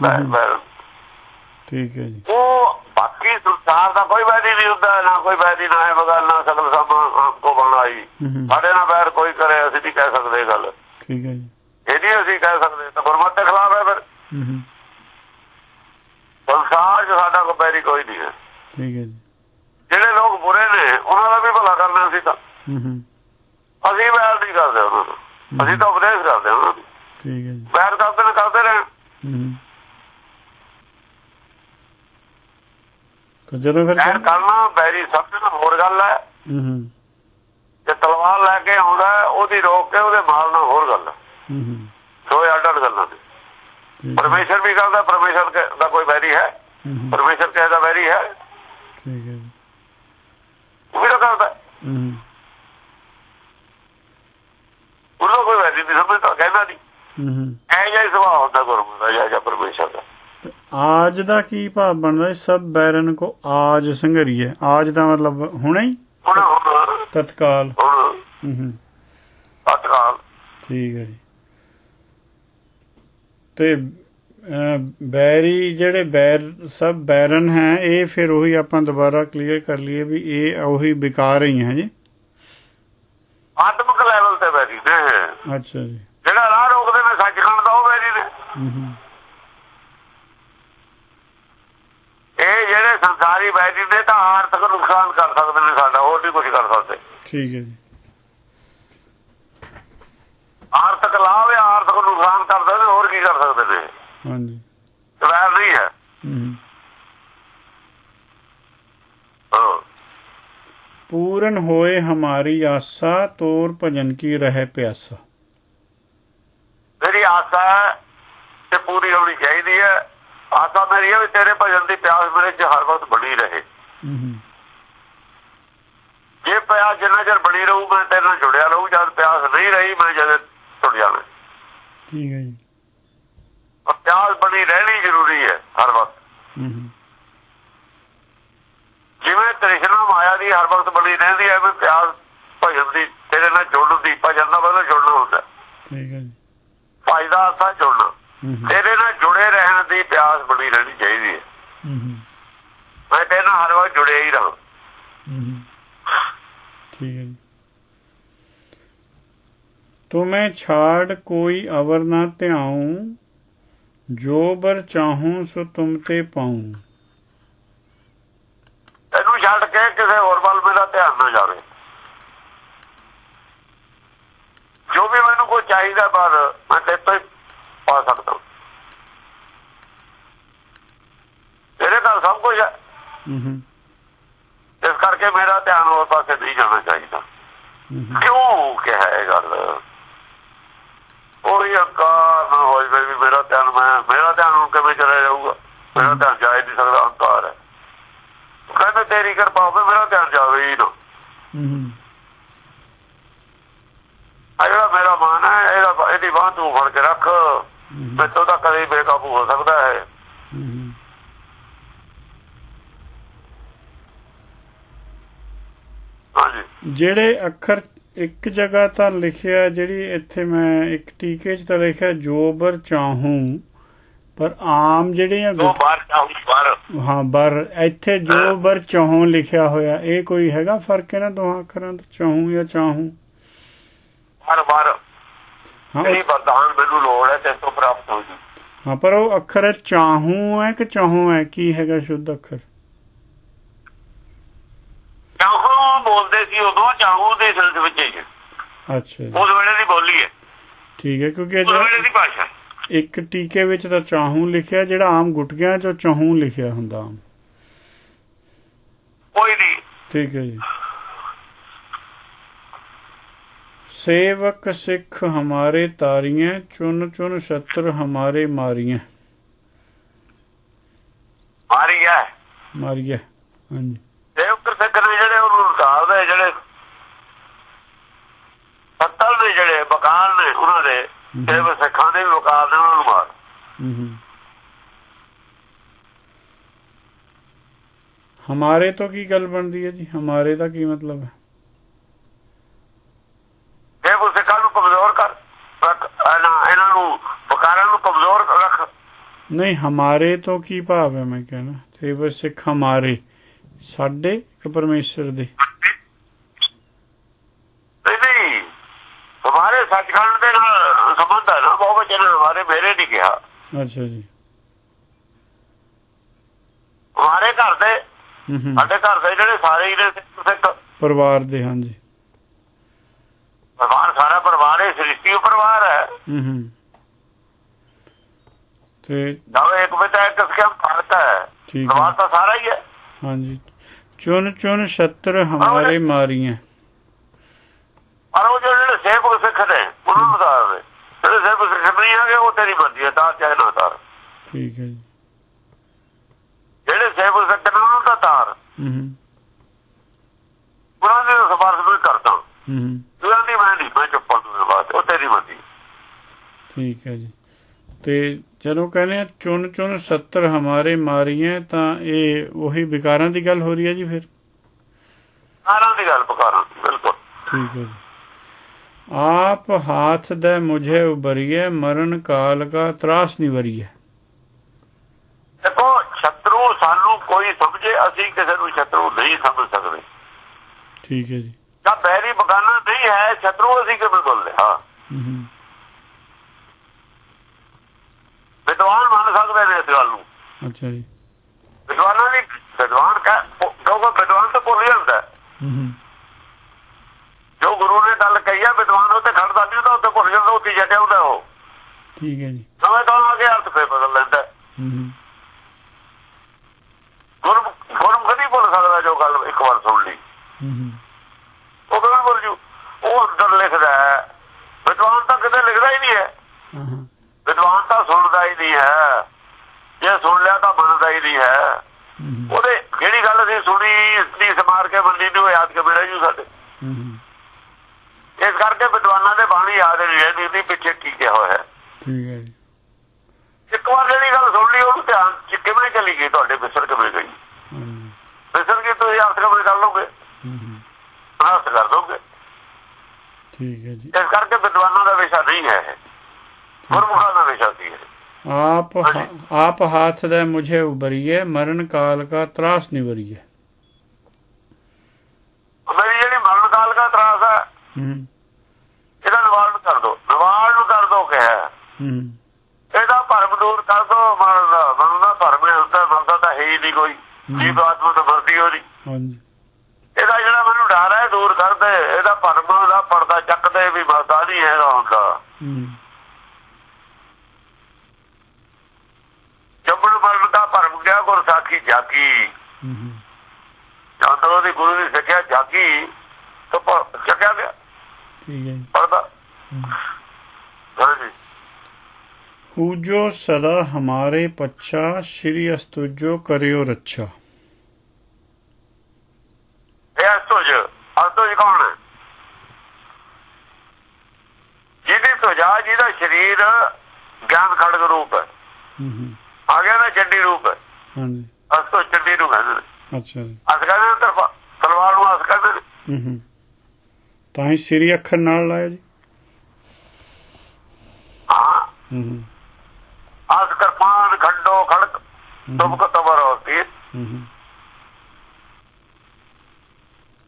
ਠੀਕ ਹੈ ਜੀ। ਉਹ ਬਾਕੀ ਸੰਸਾਰ ਦਾ ਕੋਈ ਵੈਰੀ ਨਹੀਂ ਹੁੰਦਾ ਨਾ ਕੋਈ ਵੈਰੀ ਨਾ ਹੈ ਬਗਾਲ ਨਾ ਸਗਲ ਸਮਾਂ ਆਪ ਕੋ ਬਣਾਈ ਸਾਡੇ ਨਾਲ ਬੈਰ ਕੋਈ ਕਰੇ ਅਸੀਂ ਨਹੀਂ ਕਹਿ ਸਕਦੇ ਗੱਲ। ਠੀਕ ਹੈ ਜੀ। ਇਹ ਨਹੀਂ ਅਸੀਂ ਕਹਿ ਸਕਦੇ ਤਾਂ ਗੁਰਮਤਿ ਦੇ ਖਿਲਾਫ ਹੈ ਫਿਰ। ਸੰਸਾਰ 'ਚ ਸਾਡਾ ਕੋਈ ਬੈਰੀ ਕੋਈ ਨਹੀਂ ਹੈ। ਠੀਕ ਹੈ ਜੀ। ਜਿਹੜੇ ਲੋਕ ਬੁਰੇ ਨੇ ਉਹਨਾਂ ਦਾ ਵੀ ਭਲਾ ਕਰਨਾ ਸੀ ਤਾਂ। ਅਸੀਂ ਵੈਰ ਨਹੀਂ ਕਰਦੇ ਉਹਨਾਂ ਨੂੰ। ਅਸੀਂ ਤਾਂ ਉਪਦੇਸ਼ ਕਰਦੇ ਹਾਂ ਉਹਨਾਂ ਨੂੰ। ਠੀਕ ਹੈ ਜੀ। ਵੈਰ ਕਰਦੇ ਨੇ ਕਰਦੇ ਰਹੇ ਹੂੰ। ਤਾਂ ਜਦੋਂ ਫਿਰ ਵੈਰ ਕਰਨਾ ਬੈਰੀ ਸਮਝਣਾ ਹੋਰ ਗੱਲ ਹੈ। ਹੂੰ ਹੂੰ, ਜੇ ਤਲਵਾਰ ਲੈ ਕੇ ਆਉਂਦਾ ਉਹਦੀ ਰੋਕ ਕੇ ਉਹਦੇ ਮਾਰਨਾ ਹੋਰ ਗੱਲ ਹੈ। ਹੂੰ ਹੂੰ, ਦੋ ਅੱਡ ਅੱਡ ਗੱਲਾਂ ਨੇ। ਪਰਮੇਸ਼ਰ ਵੀ ਕਰਦਾ ਪਰਮੇਸ਼ਰ ਦਾ ਕੋਈ ਵੈਰੀ ਹੈ। ਪਰਮੇਸ਼ਰ ਕਿਸੇ ਦਾ ਵੈਰੀ ਹੈ। ਠੀਕ ਹੈ ਜੀ। ਉਹ ਵੀ ਤਾਂ ਕਰਦਾ ਹੂੰ। ਹੂੰ, ਉਹਦਾ ਕੋਈ ਵੈਰੀ ਨਹੀਂ ਸਮਝਦਾ ਕਹਿੰਦਾ ਨਹੀਂ। ਹੂੰ। ਹੂੰ। ਐ ਜਿਹਾ ਸੁਭਾਅ ਹੁੰਦਾ ਗੁਰਮੁਖ ਦਾ ਜਾਂ ਜਾਂ ਪਰਮੇਸ਼ਰ ਦਾ। ਆਜ ਦਾ ਕੀ ਭਾਵ ਬਣਦਾ? ਸਭ ਬੈਰਨ ਕੋ ਆਜ ਸੰਘਰੀਏ ਆਜ ਦਾ ਮਤਲਬ ਹੁਣੇ ਹੀ? ਤਤਕਾਲ। ਹੁਣ। ਹੂੰ ਹੂੰ। ਅਤਕਾਲ ਠੀਕ ਹੈ ਜੀ। ਤੇ ਬੈਰੀ ਜਿਹੜੇ ਬੈਰ ਸਭ ਬੈਰਨ ਹੈ ਇਹ ਫਿਰ ਉਹੀ ਆਪਾਂ ਦੁਬਾਰਾ ਕਲੀਅਰ ਕਰ ਲਈਏ ਵੀ ਇਹ ਉਹੀ ਵਿਕਾਰ ਹੀ ਹੈ ਜੀ। ਆਤਮਿਕ ਲੈਵਲ ਤੇ ਵੈਰੀ ਨੇ। ਅੱਛਾ ਜੀ। ਜਿਹੜਾ ਰਾਹ ਰੋਕਦੇ ਨੇ ਸੱਚਖੰਡ ਦਾ ਉਹ ਵੈਰੀ ਨੇ ਹੂੰ ਹੂੰ ਇਹ ਜਿਹੜੇ ਸੰਸਾਰੀ ਵੈਰੀ ਨੇ ਤਾਂ ਆਰਥਿਕ ਨੁਕਸਾਨ ਕਰ ਸਕਦੇ ਨੇ ਸਾਡਾ ਹੋਰ ਨਹੀਂ ਕੁਝ ਕਰ ਸਕਦੇ। ਠੀਕ ਹੈ ਜੀ। ਆਰਥਿਕ ਲਾਭ ਜਾਂ ਆਰਥਿਕ ਨੁਕਸਾਨ ਕਰਦੇ ਨੇ ਹੋਰ ਕੀ ਕਰ ਸਕਦੇ ਨੇ? ਹਾਂਜੀ। ਵੈਰ ਨਹੀਂ ਹੈ। ਹੂੰ ਹੂੰ। ਹਾਂ। ਪੂਰਨ ਹੋਏ ਹਮਾਰੀ ਆਸਾ ਤੋਰ ਭਜਨ ਕੀ ਰਹਿ ਪਿਆਸਾ। ਮੇਰੀ ਆਸਾ ਹੈ ਤੇ ਪੂਰੀ ਹੋਣੀ ਚਾਹੀਦੀ ਹੈ। ਆਸਾ ਮੇਰੀ ਹੈ ਵੀ ਤੇਰੇ ਭਜਨ ਦੀ ਪਿਆਸ ਮੇਰੇ 'ਚ ਹਰ ਵਕਤ ਬਣੀ ਰਹੇ। ਜੇ ਪਿਆਸ ਜਿੰਨਾ ਚਿਰ ਬਣੀ ਰਹੂ ਮੈਂ ਤੇਰੇ ਨਾਲ ਜੁੜਿਆ ਰਹੂ। ਜਦ ਪਿਆਸ ਨਹੀਂ ਰਹੀ ਮੈਂ ਜਦ ਟੁੱਟ ਜਾਣਾ। ਠੀਕ ਹੈ ਜੀ। ਪਿਆਸ ਬਣੀ ਰਹਿਣੀ ਜ਼ਰੂਰੀ ਹੈ ਹਰ ਵਕਤ। ਜਿਵੇਂ ਤ੍ਰਿਸ਼ਨਾ ਮਾਇਆ ਦੀ ਹਰ ਵਕਤ ਬਣੀ ਰਹਿੰਦੀ ਹੈ ਵੀ ਪਿਆਸ ਭਜਨ ਦੀ ਤੇਰੇ ਨਾਲ ਜੁੜਨ ਦੀ ਭਜਨ ਦਾ ਮਤਲਬ ਜੁੜਨਾ ਹੁੰਦਾ। ਠੀਕ ਹੈ ਜੀ। ਭਾਈ ਦਾ ਅਰਥ ਜੁੜਨਾ। ਤੇਰੇ ਨਾਲ ਜੁੜੇ ਰਹਿਣ ਦੀ ਪਿਆਸ ਬੜੀ ਰਹਿਣੀ ਚਾਹੀਦੀ ਹੈ। ਮੈਂ ਤੇਰੇ ਨਾਲ ਹਰ ਵਕਤ ਜੁੜਿਆ ਹੀ ਰਹਾਂ। ਠੀਕ ਹੈ ਤੋ ਮੈਂ ਛਾੜ ਕੋਈ ਅਵਰ ਨਾ ਧਿਆਉ ਜੋ ਬਰ ਚਾਹੂੰ ਸੋ ਤੁਮ ਤੇ ਪਾਉ। ਤੈਨੂੰ ਛੱਡ ਕੇ ਕਿਸੇ ਹੋਰ ਵੱਲ ਮੇਰਾ ਧਿਆਨ ਨਾ ਜਾਵੇ। ਜੋ ਵੀ ਮੈਨੂੰ ਕੋਈ ਚਾਹੀਦਾ ਪਰ ਮੈਂ ਤੇ ਪਾ ਸਕਦਾ। ਤੇਰੇ ਨਾਲ ਸਭ ਕੁਝ ਹੈ। ਇਸ ਕਰਕੇ ਮੇਰਾ ਧਿਆਨ ਹੋਰ ਪਾਸੇ ਨਹੀਂ ਜਾਣਾ ਚਾਹੀਦਾ। ਕਿਉਂ ਕਿਹਾ ਇਹ ਗੱਲ? ਉਹ ਅਹੰਕਾਰ ਨਾ ਹੋਈ ਵੀ ਮੇਰਾ ਧਿਆਨ ਮੈਂ ਮੇਰਾ ਧਿਆਨ ਹੁਣ ਕਿਵੇਂ ਚਲਾ ਜਾਊਗਾ? ਮੇਰਾ ਧਿਆਨ ਜਾ ਨਹੀਂ ਸਕਦਾ ਅਹੰਕਾਰ ਹੈ। ਕਹਿੰਦੇ ਤੇਰੀ ਕਿਰਪਾ ਹੋਵੇ ਮੇਰਾ ਧਿਆਨ ਜਾਵੇ ਹੀ ਨਾ। ਮੈਥੋਂ ਤਾਂ ਕਦੇ ਬੇਕਾਬੂ ਹੋ ਸਕਦਾ ਹੈ। ਜਿਹੜੇ ਅੱਖਰ ਇੱਕ ਜਗ੍ਹਾ ਤਾਂ ਲਿਖਿਆ ਜਿਹੜੀ ਇੱਥੇ ਮੈਂ ਇੱਕ ਟੀਕੇ 'ਚ ਤਾਂ ਲਿਖਿਆ ਜੋਬਰ ਚਾਹੂੰ ਪਰ ਆਮ ਜਿਹੜੀਆਂ ਹਾਂ ਬਰ। ਇੱਥੇ ਜੋਬਰ ਚਾਹੂੰ ਲਿਖਿਆ ਹੋਇਆ ਇਹ ਕੋਈ ਹੈਗਾ ਫ਼ਰਕ ਇਹਨਾਂ ਦੋਹਾਂ ਅੱਖਰਾਂ ਦਾ ਚਾਹੂੰ ਜਾਂ ਚਾਹੂੰ? ਬਰ ਬਰ ਉਹ- ਵਰਦਾਨ ਮੈਨੂੰ ਲੋੜ ਹੈ ਤੇ ਤੋਂ ਪ੍ਰਾਪਤ ਹੋ ਜੂ ਹਾਂ ਪਰ ਉਹ ਅੱਖਰ ਚਾਹੂੰ ਹੈ ਕਿ ਚਾਹੂੰ ਹੈ? ਕੀ ਹੈਗਾ ਸ਼ੁੱਧ ਅੱਖਰ? ਚਾਹੂੰ ਬੋਲਦੇ ਸੀ ਉਦੋਂ ਚਾਹੂੰ ਦੇ ਸਿਲਸਿਲੇ ਵਿੱਚ। ਅੱਛਾ ਉਸ ਵੇਲੇ ਦੀ ਬੋਲੀ ਹੈ। ਠੀਕ ਹੈ ਕਿਉਂਕਿ ਉਸ ਵੇਲੇ ਦੀ ਭਾਸ਼ਾ। ਇੱਕ ਟੀਕੇ ਵਿੱਚ ਤਾਂ ਚਾਹੂੰ ਲਿਖਿਆ ਜਿਹੜਾ ਆਮ ਗੁਟਕਿਆਂ 'ਚ ਚਾਹੂੰ ਲਿਖਿਆ ਹੁੰਦਾ। ਕੋਈ ਨਹੀਂ। ਠੀਕ ਹੈ ਜੀ। ਸੇਵਕ ਸਿੱਖ ਹਮਾਰੇ ਤਾਰੀਆਂ ਚੁਨ ਚੁਨ ਛਤਰ ਹਮਾਰੇ ਮਾਰੀਆਂ ਮਾਰੀ ਹੈ ਮਾਰੀਆਂ ਹਾਂਜੀ। ਸੇਵਕ ਸਿੱਖ ਨੇ ਜਿਹੜੇ ਉਹਨੂੰ ਉਤਾਰਦੇ ਜਿਹੜੇ ਪੱਤਲ ਨੇ ਜਿਹੜੇ ਬਕਾਲ ਨੇ ਉਹਨਾਂ ਦੇ। ਸੇਵਕ ਸਿੱਖਾਂ ਦੇ ਵੀ ਬਕਾਲ ਨੇ ਉਹਨਾਂ ਨੂੰ ਮਾਰ। ਹਮਾਰੇ ਤੋਂ ਕੀ ਗੱਲ ਬਣਦੀ ਹੈ ਜੀ? ਹਮਾਰੇ ਦਾ ਕੀ ਮਤਲਬ ਹੈ ਸੇਵਕ ਸਿੱਖਾਂ ਨੂੰ ਕਮਜ਼ੋਰ ਕਰ ਰੱਖ ਇਹਨਾਂ ਇਹਨਾਂ ਨੂੰ ਬਕਾਲਾਂ ਨੂੰ ਕਮਜ਼ੋਰ ਰੱਖ ਨਹੀਂ ਹਮਾਰੇ ਤੋਂ ਕੀ ਭਾਵ ਹੈ ਮੈਂ ਕਹਿਣਾ ਸੇਵ ਸਿੱਖ ਹਮਾਰੇ ਸਾਡੇ ਪਰਮੇਸ਼ਰ ਦੇ ਨਹੀਂ ਹਮਾਰੇ ਸੱਚਖੰਡ ਦੇ ਨਾਲ ਸੰਬੰਧ ਹੈ ਨਾ ਬਹੁਤ ਵਚਨ ਹਮਾਰੇ ਮੇਰੇ ਨਹੀਂ ਕਿਹਾ ਅੱਛਾ ਜੀ ਹਮਾਰੇ ਘਰ ਦੇ ਸਾਡੇ ਘਰ ਦੇ ਜਿਹੜੇ ਸਾਰੇ ਹੀ ਸਿੱਖ ਪਰਿਵਾਰ ਦੇ ਹਾਂਜੀ ਪਰਿਵਾਰ ਸਾਰਾ ਪਰਿਵਾਰ ਹੈ ਸ੍ਰਿਸ਼ਟੀ ਪਰਿਵਾਰ ਹੈ ਹੂੰ ਹੂੰ ਤੇ ਜਦ ਇੱਕ ਬਿਤਾ ਇੱਕ ਸਕਮ ਫ਼ਰਕ ਹੈ। ਠੀਕ ਪਰਿਵਾਰ ਹੈ ਤਾਂ ਸਾਰਾ ਹੀ ਹੈ। ਹਾਂਜੀ। ਚੁਣ ਚੁਣ ਛਤਰ ਹਮਾਰੇ ਮਾਰੀਆਂ। ਪਰ ਉਹ ਜਿਹੜੇ ਸੇਵਕ ਸਿੱਖ ਨੇ ਉਹਨਾਂ ਨੂੰ ਦੱਸ ਦੇ। ਜਿਹੜੇ ਸੇਵਕ ਸਿੱਖ ਨਹੀਂ ਹੈਗੇ ਉਹ ਤੇਰੀ ਮਰਜ਼ੀ ਹੈ ਤਾਂ ਚਾਹੇ ਨਾ ਤਾਰ ਠੀਕ ਹੈ ਜੀ। ਜਿਹੜੇ ਸੇਵਕ ਸਿੱਖ ਨੇ ਉਹਨਾਂ ਤਾਂ ਤਾਰ। ਹੂੰ ਹੂੰ ਉਹਨਾਂ ਦੀ ਸਪਾਰਸ਼ ਵੀ ਕਰਦਾ। ਹੂੰ ਹੂੰ ਉਹਨਾਂ ਦੀ ਮੈਂ ਨਹੀਂ ਮੈਂ ਚੁੱਪ ਨੂੰ ਬਾਤ ਉਹ ਤੇਰੀ ਮਰਜ਼ੀ ਠੀਕ ਹੈ ਜੀ। ਤੇ ਜਦੋਂ ਕਹਿੰਦੇ ਆ ਚੁਣ ਚੁਣ 70 ਹਮਾਰੇ ਮਾਰੀਆਂ ਤਾਂ ਇਹ ਉਹੀ ਵਿਕਾਰਾਂ ਦੀ ਗੱਲ ਹੋ ਰਹੀ ਹੈ ਜੀ ਫਿਰ? ਸਾਰਾਂ ਦੀ ਗੱਲ ਪਕਾਰਾਂ ਬਿਲਕੁਲ। ਠੀਕ ਹੈ ਆਪ ਹਾਥ ਦੇ ਮੁਝੇ ਉਬਰੀਏ ਮਰਨ ਕਾਲ ਕਾ ਤਰਾਸ ਨਿਵਰੀਏ ਦੇਖੋ ਸ਼ਤਰੂ ਸਾਨੂੰ ਕੋਈ ਸਮਝੇ ਅਸੀਂ ਕਿਸੇ ਨੂੰ ਸ਼ਤਰੂ ਨਹੀਂ ਸਮਝ ਸਕਦੇ। ਠੀਕ ਹੈ ਜੀ। ਤਾਂ ਬੈਰੀ ਬਗਾਨਾ ਨਹੀਂ ਹੈ ਸ਼ਤਰੂ ਅਸੀਂ ਕਿਵੇਂ ਬੋਲਦੇ? ਹਾਂ ਹੂੰ ਹੂੰ ਵਿਦਵਾਨ ਮੰਨ ਸਕਦੇ ਨੇ ਇਸ ਗੱਲ ਨੂੰ। ਅੱਛਾ ਜੀ। ਵਿਦਵਾਨਾਂ ਦੀ ਵਿਦਵਾਨ ਕਹ ਕਿਉਂਕਿ ਵਿਦਵਾਨ ਤਾਂ ਭੁੱਲ ਜਾਂਦਾ ਜੋ ਗੁਰੂ ਨੇ ਗੱਲ ਕਹੀ ਆ ਵਿਦਵਾਨ ਉਹ ਤੇ ਖੜਦਾ ਨਹੀਂ ਤਾਂ ਉੱਤੇ ਭੁੱਲ ਜਾਂਦਾ ਉੱਥੇ ਜਟਿਆ ਹੁੰਦਾ ਉਹ। ਠੀਕ ਹੈ ਜੀ। ਸਮੇਂ ਤੋਂ ਅੱਗੇ ਅਰਥ ਫੇਰ ਬਦਲ ਲੈਂਦਾ ਗੁਰੂ ਗੁਰੂ ਕਦੀ ਭੁੱਲ ਸਕਦਾ ਜੋ ਗੱਲ ਇੱਕ ਵਾਰ ਸੁਣ ਲਈ। ਉਹ ਕਿਵੇਂ ਭੁੱਲ ਜੂ? ਉਹ ਅੰਦਰ ਲਿਖਦਾ ਵਿਦਵਾਨ ਤਾਂ ਕਿਤੇ ਲਿਖਦਾ ਹੀ ਨਹੀਂ ਹਾਂ। ਵਿਦਵਾਨ ਤਾਂ ਸੁਣਦਾ ਹੀ ਨਹੀਂ ਹੈ। ਜੇ ਸੁਣ ਲਿਆ ਤਾਂ ਮੰਨਦਾ ਹੀ ਨਹੀਂ ਹੈ। ਉਹਦੇ ਜਿਹੜੀ ਗੱਲ ਅਸੀਂ ਸੁਣੀ ਦੀ ਸਮਾਰ ਕੇ ਬੰਦੀ ਨੂੰ ਯਾਦ ਕੇ ਮਿਲਿਆ ਜੂ ਸਾਡੇ? ਇਸ ਕਰਕੇ ਵਿਦਵਾਨਾਂ ਦੇ ਬਾਣੀ ਯਾਦ ਨਹੀਂ ਰਹਿੰਦੀ ਵੀ ਪਿੱਛੇ ਕੀ ਕਿਹਾ ਹੋਇਆ ਹੈ। ਠੀਕ ਹੈ ਜੀ। ਇੱਕ ਵਾਰ ਜਿਹੜੀ ਗੱਲ ਸੁਣ ਲਈ ਉਹਨੂੰ ਧਿਆਨ ਚ ਕਿਵੇਂ ਚਲੀ ਗਈ? ਤੁਹਾਡੇ ਵਿਸਰ ਕਿਵੇਂ ਗਈ। ਵਿਸਰ ਕੇ ਤੁਸੀਂ ਅਰਥ ਕਮੇ ਕਰ ਹੂੰ ਅਰਥ ਕਰ ਦੋਗੇ। ਠੀਕ ਹੈ ਜੀ। ਇਸ ਕਰਕੇ ਵਿਦਵਾਨਾਂ ਦਾ ਵਿਸ਼ਾ ਨਹੀਂ ਹੈ ਇਹ। ਗੁਰਮੁਖਾਂ ਦਾ ਵਿਸ਼ਾ ਸੀ। ਆਪ ਆਪ ਹਾਥ ਦੇ ਮੁਝੇ ਉਬਰੀਏ ਮਰਨ ਕਾਲ ਕਾ ਤਰਾਸ ਨਿਵਰੀਏ। ਮੇਰੀ ਜਿਹੜੀ ਮਰਨ ਕਾਲ ਦਾ ਤਰਾਸ ਹੈ ਹੂੰ। ਇਹਦਾ ਨਿਵਾਰਨ ਕਰ ਦੋ। ਨਿਵਾਰਨ ਕਰ ਦੋ ਕਿਹਾ ਹੂੰ? ਇਹਦਾ ਭਰਮ ਦੂਰ ਕਰ ਦੋ ਮਰਨ ਦਾ। ਮਰਨ ਦਾ ਭਰਮ ਹੁੰਦਾ ਮਰਦਾ ਤਾਂ ਹੈ ਹੀ ਨਹੀਂ ਕੋਈ। ਜੀਵ ਆਤਮਾ ਤਾਂ ਮਰਦੀ ਹੋ ਨਹੀਂ। ਹਾਂਜੀ। ਇਹਦਾ ਜਿਹੜਾ ਮੈਨੂੰ ਡਰ ਹੈ ਦੂਰ ਕਰ ਦੇ ਇਹਦਾ ਭਰਮ ਦਾ ਪਰਦਾ ਚੱਕ ਦੇ ਵੀ ਮਰਦਾ ਨਹੀਂ ਹੈਗਾ ਹੁੰਦਾ। ਜੰਮਣ ਮਰਨ ਦਾ ਭਰਮ ਗਿਆ ਗੁਰ ਸਾਖੀ ਜਾਗੀ। ਹੂੰ ਹੂੰ। ਜਦੋਂ ਉਹਦੀ ਗੁਰੂ ਦੀ ਸਿੱਖਿਆ ਜਾਗੀ ਤਾਂ ਚੱਕਿਆ ਗਿਆ। ਠੀਕ ਹੈ ਪਰਦਾ। ਹਾਂਜੀ ਸਦਾ ਹਮਾਰੇ ਪੱਛਾ ਸ਼੍ਰੀ ਅਸਤੁਜੋ ਕਰਿਓ ਰੱਛਾ। ਇਹ ਅਸਤੁਜ ਅਸਤੁਜ ਕੌਣ ਹੈ? ਜਿਹਦੀ ਤੁਜਾ ਜਿਹਦਾ ਸਰੀਰ ਗਿਆਨ ਖੜਗ ਰੂਪ ਹੈ। ਹੂੰ ਹੂੰ। ਆ ਗਿਆ ਨਾ ਚੱਡੀ ਰੂਪ। ਹਾਂਜੀ। ਅਸਤੁਜ ਚੱਡੀ ਨੂੰ ਕਹਿੰਦੇ ਅੱਛਾ ਜੀ। ਅਸ ਕਹਿੰਦੇ ਤਰਫਾ ਤਲਵਾਰ ਨੂੰ ਅਸ ਕਹਿੰਦੇ ਨੇ। ਹੂੰ ਹੂੰ। ਤਾਂ ਹੀ ਸ੍ਰੀ ਅੱਖਰ ਨਾਲ ਲਾਇਆ ਜੀ। ਹਾਂ। ਹੂੰ ਹੂੰ। ਅਸ ਕਰਪਾਨ ਖੰਡੋ ਖੜਕ ਤੁਮਕ ਤਬਰ ਹੋਤੀ। ਹੂੰ ਹੂੰ।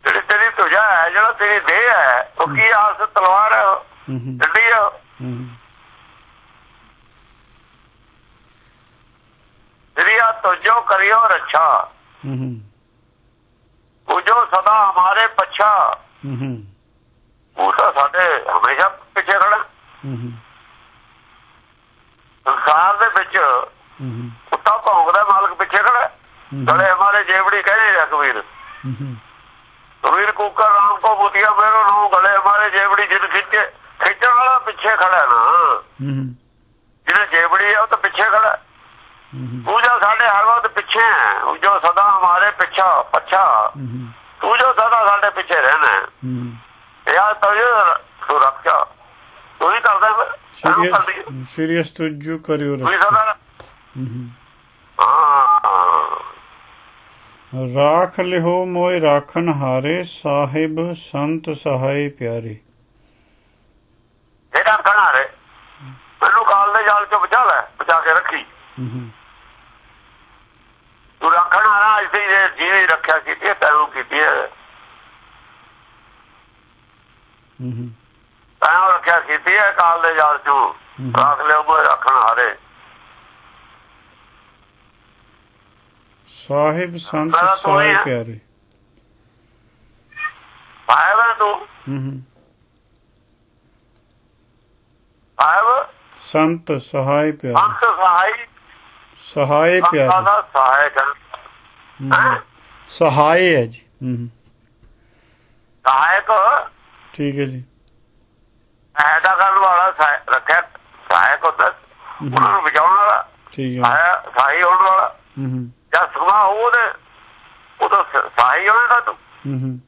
ਜਿਹੜੀ ਤੇਰੀ ਤੁਜਾ ਹੈ ਜਿਹੜਾ ਤੇਰੀ ਦੇਹ ਹੈ ਉਹ ਕੀ ਆਸ ਤਲਵਾਰ ਹੈ ਹੂੰ ਹੂੰ। ਚੱਡੀ ਹੈ ਹੂੰ। ਆ ਤੁਜੋ ਕਰਿਓ ਰੱਛਾ। ਹੂੰ ਹੂੰ। ਉਹ ਜੋ ਸਦਾ ਹਮਾਰੇ ਪੱਛਾ। ਹੂੰ ਹੂੰ। ਉਹ ਤਾਂ ਸਾਡੇ ਹਮੇਸ਼ਾ ਪਿੱਛੇ ਖੜਾ ਹੂੰ ਹੂੰ। ਸੰਸਾਰ ਦੇ ਵਿੱਚ ਹੂੰ ਹੂੰ। ਕੁੱਤਾ ਭੌਂਕਦਾ ਮਾਲਕ ਪਿੱਛੇ ਖੜਾ ਗਲੇ ਹਮਾਰੇ ਜੇਵੜੀ ਕਹਿੰਦੇ ਨੇ ਕਬੀਰ। ਹੂੰ ਕਬੀਰ ਕੁੱਕਰ ਰਾਮ ਕੋ ਬੁਤੀਆ ਮੇਰੋ ਨੂੰ ਗਲੇ ਹਮਾਰੇ ਜੇਵੜੀ ਜਿਨ ਖਿੱਚੇ। ਖਿੱਚਣ ਵਾਲਾ ਪਿੱਛੇ ਖੜਾ ਨਾ। ਹੂੰ ਹੂੰ। ਜਿਹਨੇ ਜੇਵੜੀ ਹੈ ਉਹ ਤਾਂ ਪਿੱਛੇ ਖੜਾ ਤੂੰ ਜੋ ਸਾਡੇ ਹਰ ਵਕਤ ਪਿੱਛੇ ਹੈ ਜੋ ਸਦਾ ਹਮਾਰੇ ਪਿੱਛਾ ਪੱਛਾ ਤੂੰ ਜੋ ਸਦਾ ਸਾਡੇ ਪਿੱਛੇ ਰਹਿਣਾ ਹੈ। ਯਾਰ ਤੋ ਤੂੰ ਰੱਖਿਆ ਤੂੰ ਹੀ ਕਰਦਾ ਫਿਰ। ਇਹਨੂੰ ਕਰਦੀ ਹੈ। ਸ਼੍ਰੀ ਸ਼੍ਰੀ ਅਸਤੁਜੋ ਕਰਿਓ ਹਾਂ ਰਾਖ। ਲਿਓ ਮੋਇ ਰਾਖਨ ਹਾਰੇ ਸਾਹਿਬ ਸੰਤ ਸਹਾਈ ਪਿਆਰੇ। ਇਹਦਾ ਕਹਣਾ ਰੇ ਮੈਨੂੰ ਕਾਲ ਦੇ ਜਾਲ ਚੋਂ ਬਚਾ ਲੈ ਬਚਾ ਕੇ ਰੱਖੀ। ਹੂੰ ਹੂੰ। ਤੂੰ ਰੱਖਣ ਵਾਲਾ ਇਸੇ ਜੇ ਜਿਹਦੀ ਰੱਖਿਆ ਕੀਤੀ ਹੈ ਤੈਨੂੰ ਕੀਤੀ ਹੈ। ਹੂੰ ਤੈਨੂੰ ਰੱਖਿਆ ਕੀਤੀ ਹੈ ਕਾਲ ਦੇ ਜਾਲ ਚੋਂ। ਰੱਖ ਲਿਓ ਮੈਂ ਰੱਖਣ ਹਾਰੇ। ਸਾਹਿਬ ਸੰਤ ਤੋਂ ਸਾਹਿਬ। ਪਿਆਰੇ। ਵਾ ਤੂੰ। ਹੂੰ ਵਾ ਸੰਤ ਸਹਾਇ ਪਿਆਰੇ। ਅੰਤ ਸਹਾਈ। ਸਹਾਇ ਸੰਤਾਂ ਪਿਆਰੇ। ਦਾ ਸਹਾਇਕ ਹਮ, ਹੈ। ਸਹਾਇ ਹੈ ਜੀ। ਹਮ, ਸਹਾਇਕ? ਠੀਕ ਹੈ ਜੀ। ਸਹਾਇਤਾ ਕਰਨ ਵਾਲਾ ਸਹਾਇ- ਰੱਖਿਆ। ਸਹਾਇਕ ਹੁੰਦਾ। ਹਮ, ਉਹਨਾਂ ਨੂੰ ਬਚਾਉਣ ਵਾਲਾ। ਠੀਕ ਹੈ। ਸਹਾਇ ਸਹਾਈ ਹੋਣ ਵਾਲਾ। ਹਮ, ਹਮ, ਜਾਂ ਸੁਭਾ ਉਹਦੇ ਉਹ ਤਾਂ ਸ- ਸਹਾਈ ਹੋਣ ਦਾ ਤੂੰ। ਹਮ, ਹਮ,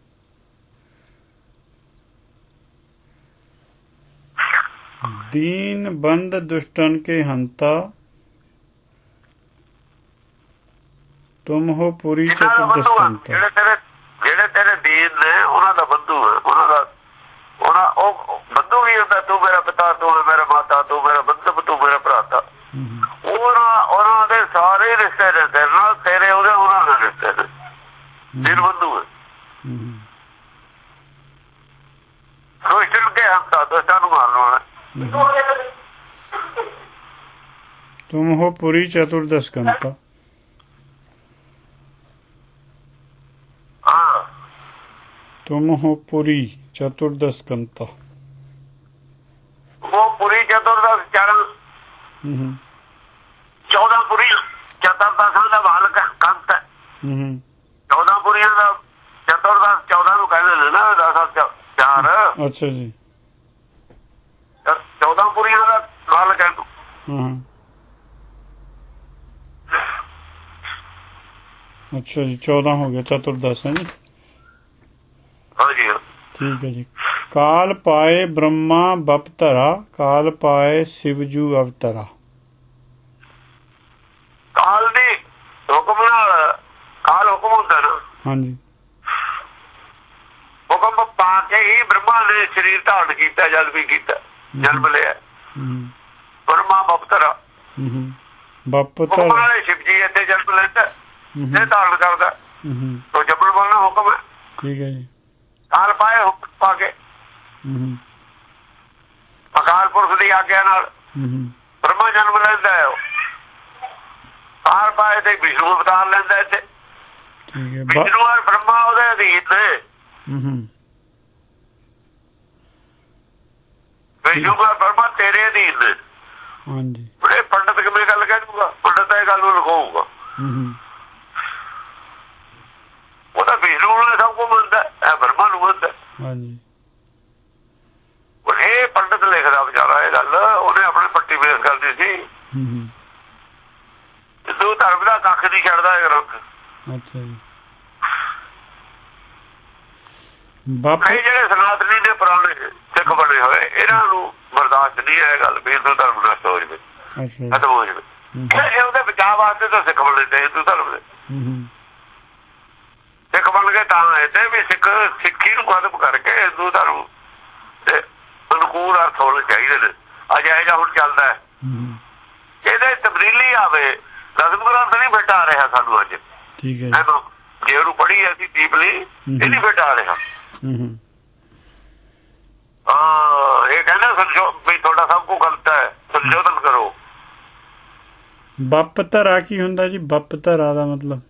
ਦੀਨ ਬੰਦ ਦੁਸ਼ਟਨ ਕੇ ਹੰਤਾ ਤੁਮ ਹੋ ਪੂਰੀ ਚਤੁਰਦਸ਼ਕੰਤ ਜਿਹੜੇ ਤੇਰੇ ਜਿਹੜੇ ਤੇਰੇ ਦੀਨ ਨੇ ਉਹਨਾਂ ਦਾ ਬੰਦੂ ਹੈ ਉਹਨਾਂ ਦਾ ਉਹਨਾਂ ਉਹ ਬੰਧੂ ਵੀ ਹੁੰਦਾ ਤੂੰ ਮੇਰਾ ਪਿਤਾ ਤੂੰ ਮੇਰਾ ਮਾਤਾ ਤੂੰ ਮੇਰਾ ਬੰਧੂ ਤੂੰ ਮੇਰਾ ਭਰਾਤਾ ਉਹਨਾਂ ਉਹਨਾਂ ਦੇ ਸਾਰੇ ਰਿਸ਼ਤੇ ਨੇ ਤੇਰੇ ਨਾਲ ਤੇਰੇ ਉਹਦੇ ਉਹਨਾਂ ਦੇ ਰਿਸ਼ਤੇ ਨੇ ਦਿਲ ਬੰਧੂ ਹੈ। ਸੋਚਣ ਕੇ ਹਮ ਸਾਧਾਂ ਨੂੰ ਮਾਰਨਾ ਤੁਮ ਹੋ ਪੂਰੀ ਚਤੁਰਦਸ਼ਕੰਤਾ तुम हो पूरी चतुर्दश कंता ਉਹ ਪੂਰੀ ਚਤੁਰਦਸ਼ ਚਰਨ हम्म, 14 ਪੁਰੀ ਚਤੁਰਦਸ਼ਾਂ ਦਾ ਮਾਲਕ ਹੈ, ਕੰਤ ਹੈ हम्म, 14 ਪੁਰੀਆਂ ਦਾ ਚਤੁਰਦਸ਼ 14 ਨੂੰ ਕਹਿੰਦੇ ਨੇ ਨਾ 10 ਚਾਰ अच्छा जी 14 ਪੁਰੀਆਂ ਦਾ ਮਾਲਕ ਹੈ ਤੂੰ हाँ अच्छा जी चौदह हो गया चतुर्दश है ਠੀਕ ਹੈ ਜੀ। ਕਾਲ ਪਾਏ ਬ੍ਰਹਮਾ ਬਪਤਰਾ ਕਾਲ ਪਾਏ ਸਿਵਜੂ ਅਵਤਰਾ। ਕਾਲ ਦੀ ਹੁਕਮ ਨਾਲ ਕਾਲ ਹੁਕਮ ਹੁੰਦਾ ਨਾ। ਹਾਂਜੀ। ਹੁਕਮ ਪਾ ਕੇ ਹੀ ਬ੍ਰਹਮਾ ਦੇ ਸਰੀਰ ਧਾਰਨ ਕੀਤਾ ਜਦ ਵੀ ਕੀਤਾ ਜਨਮ ਲਿਆ। ਬ੍ਰਹਮਾ ਬਪਤਰਾ ਬਪਤਰਾ ਹੁਕਮ ਨਾਲ ਸ਼ਿਵ ਜੀ ਇੱਥੇ ਜਨਮ ਲੈਂਦਾ ਇਹ ਧਾਰਨ ਕਰਦਾ। ਤੋ ਜਬਰ ਬੋਲਣਾ ਹੁਕਮ ਠੀਕ ਹੈ ਜੀ। ਕਾਲ ਪਾਏ ਹੁਕਮ ਪਾ ਕੇ। ਅਕਾਲ ਪੁਰਖ ਦੀ ਆਗਿਆ ਨਾਲ ਬ੍ਰਹਮਾ ਜਨਮ ਲੈਂਦਾ ਹੈ ਉਹ। ਕਾਲ ਪਾਏ ਤੇ ਵਿਸ਼ਨੂੰ ਅਵਤਾਰ ਲੈਂਦਾ ਇੱਥੇ। ਵਿਸ਼ਨੂੰ ਬ੍ਰਹਮਾ ਉਹਦੇ ਅਧੀਨ ਨੇ। ਵਿਸ਼ਨੂੰ ਔਰ ਬ੍ਰਹਮਾ ਤੇਰੇ ਅਧੀਨ ਨੇ। ਹਾਂਜੀ। ਬੜੇ ਪੰਡਤ ਕਿਵੇਂ ਗੱਲ ਕਹਿ ਦੂਗਾ? ਪੰਡਤ ਇਹ ਗੱਲ ਨੂੰ ਲਿਖਾਊਗਾ। ਅਨੁਬੰਧ ਹੈ ਹਾਂਜੀ। ਇਹ ਪੰਡਤ ਲਿਖਦਾ ਵਿਚਾਰਾ ਇਹ ਗੱਲ ਉਹਨੇ ਆਪਣੇ ਪੱਟੀ ਬੇਸ ਕਰਦੀ ਸੀ। ਹੂੰ ਦੋ ਧਰਮ ਦਾ ਕੱਖ ਨਹੀਂ ਛੱਡਦਾ ਇਹ ਗ੍ਰੰਥ ਅੱਛਾ ਜੀ। ਬਾਪੂ ਜਿਹੜੇ ਸਨਾਤਨੀ ਦੇ ਪੁਰਾਣੇ ਸਿੱਖ ਬਣੇ ਹੋਏ ਇਹਨਾਂ ਨੂੰ ਬਰਦਾਸ਼ਤ ਨਹੀਂ ਹੈ ਗੱਲ ਵੀ ਹਿੰਦੂ ਧਰਮ ਨਸ਼ਟ ਹੋ ਜਵੇ ਅੱਛਾ ਖਤਮ ਹੋ ਜਵੇ। ਇਹ ਉਹਦੇ ਬਚਾਅ ਵਾਸਤੇ ਤਾਂ ਸਿੱਖ ਬਣੇ ਤੇ ਹਿੰਦੂ ਧਰਮ ਦੇ। ਹੂੰ। ਸਿੱਖ ਬਣ ਕੇ ਤਾਂ ਆਏ ਤੇ ਵੀ ਸਿੱਖ ਸਿੱਖੀ ਨੂੰ ਖਤਮ ਕਰਕੇ ਹਿੰਦੂ ਧਰਮ ਤੇ ਅਨੁਕੂਲ ਅਰਥ ਹੋਣੇ ਚਾਹੀਦੇ ਨੇ। ਅਜਾਇ ਜਾਂ ਹੁਣ ਚੱਲਦਾ ਇਹਦੇ ਤਬਦੀਲੀ ਆਵੇ ਲਖਨ ਗ੍ਰੰਥ ਨਹੀਂ ਬੇਟਾ ਆ ਰਿਹਾ ਸਾਨੂੰ ਅੱਜ। ਠੀਕ ਹੈ ਜੇ। ਉਹਨੂੰ ਪੜ੍ਹੀ ਅਸੀਂ ਡੀਪਲੀ ਇਹ ਨਹੀਂ ਬੇਟਾ ਰਿਹਾ। ਹਾਂ ਇਹ ਕਹਿੰਦਾ ਸੰਸ਼ੋ ਵੀ ਤੁਹਾਡਾ ਸਭ ਕੋ ਗਲਤ ਹੈ ਸੰਸ਼ੋਧਨ ਕਰੋ। ਬੱਪ ਧਰਾ ਕੀ ਹੁੰਦਾ ਜੀ? ਬੱਪ ਧਰਾ ਦਾ ਮਤਲਬ।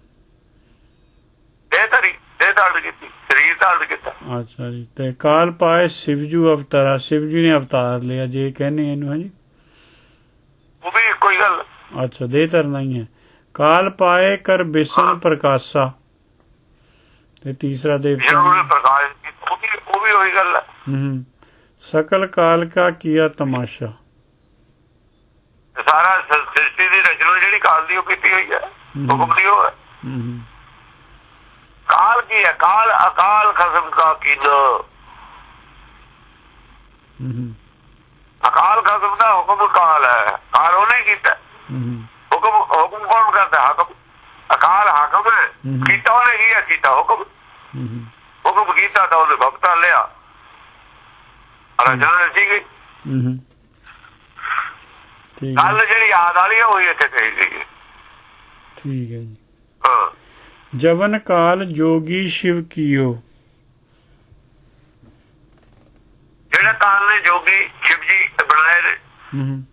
ਧਾਰਨ ਕੀਤਾ। ਅੱਛਾ ਜੀ ਤੇ ਕਾਲ ਪਾਏ ਸਿਵਜੂ ਅਵਤਾਰਾ ਸਿਵ ਜੀ ਨੇ ਅਵਤਾਰ ਲਿਆ ਜੇ ਕਹਿੰਦੇ ਇਹਨੂੰ ਹੈ ਜੀ ਉਹ ਵੀ ਕੋਈ ਗੱਲ। ਅੱਛਾ ਦੇ ਤਰਨਾ ਹੀ ਹੈ। ਕਾਲ ਪਾਏ ਕਰ ਬਿਸ਼ਨ ਪ੍ਰਕਾਸ਼ਾ। ਤੇ ਤੀਸਰਾ ਦੇਵਤਾ ਜਿਹਨੂੰ ਪ੍ਰਕਾਸ਼ ਉਹ ਵੀ ਉਹ ਵੀ ਉਹੀ ਗੱਲ ਹੈ। ਹੂੰ ਸਕਲ ਕਾਲ ਕਾ ਕੀਆ ਤਮਾਸ਼ਾ। ਸਾਰਾ ਸ੍ਰਿਸ਼ਟੀ ਦੀ ਰਚਨਾ ਜਿਹੜੀ ਕਾਲ ਦੀ ਉਹ ਕੀਤੀ ਹੋਈ ਹੈ। ਹੁਕਮ ਦੀ ਉਹ ਹੈ ਹੂੰ। ਕਾਲ ਕੀ ਹੈ? ਕਾਲ ਅਕਾਲ ਖਸਮ ਕਾ ਕੀਨ। ਅਕਾਲ ਖਸਮ ਦਾ ਹੁਕਮ ਕਾਲ ਹੈ। ਕਾਲ ਉਹਨੇ ਕੀਤਾ। ਹੁਕਮ ਹੁਕਮ ਕੌਣ ਕਰਦਾ? ਹਾਕਮ। ਅਕਾਲ ਹਾਕਮ ਹੈ। ਕੀਤਾ ਉਹਨੇ ਹੈ ਕੀਤਾ ਹੁਕਮ। ਹੁਕਮ ਕੀਤਾ ਤਾਂ ਉਹਨੇ ਭਗਤਾ ਲਿਆ। ਰਚਨਾ ਸੀ ਗਈ ਹੂੰ ਠੀਕ ਹੈ। ਗੱਲ ਜਿਹੜੀ ਯਾਦ ਵਾਲੀ ਉਹੀ ਇੱਥੇ ਕਹੀ ਗਈ ਠੀਕ ਹੈ ਜੀ। ਹਾਂ। ਜਵਨ ਕਾਲ ਜੋਗੀ ਸ਼ਿਵ ਕੀਓ। ਜਿਹੜੇ ਕਾਲ ਨੇ ਜੋਗੀ ਸ਼ਿਵ ਜੀ ਬਣਾਏ ਨੇ ਹੂੰ।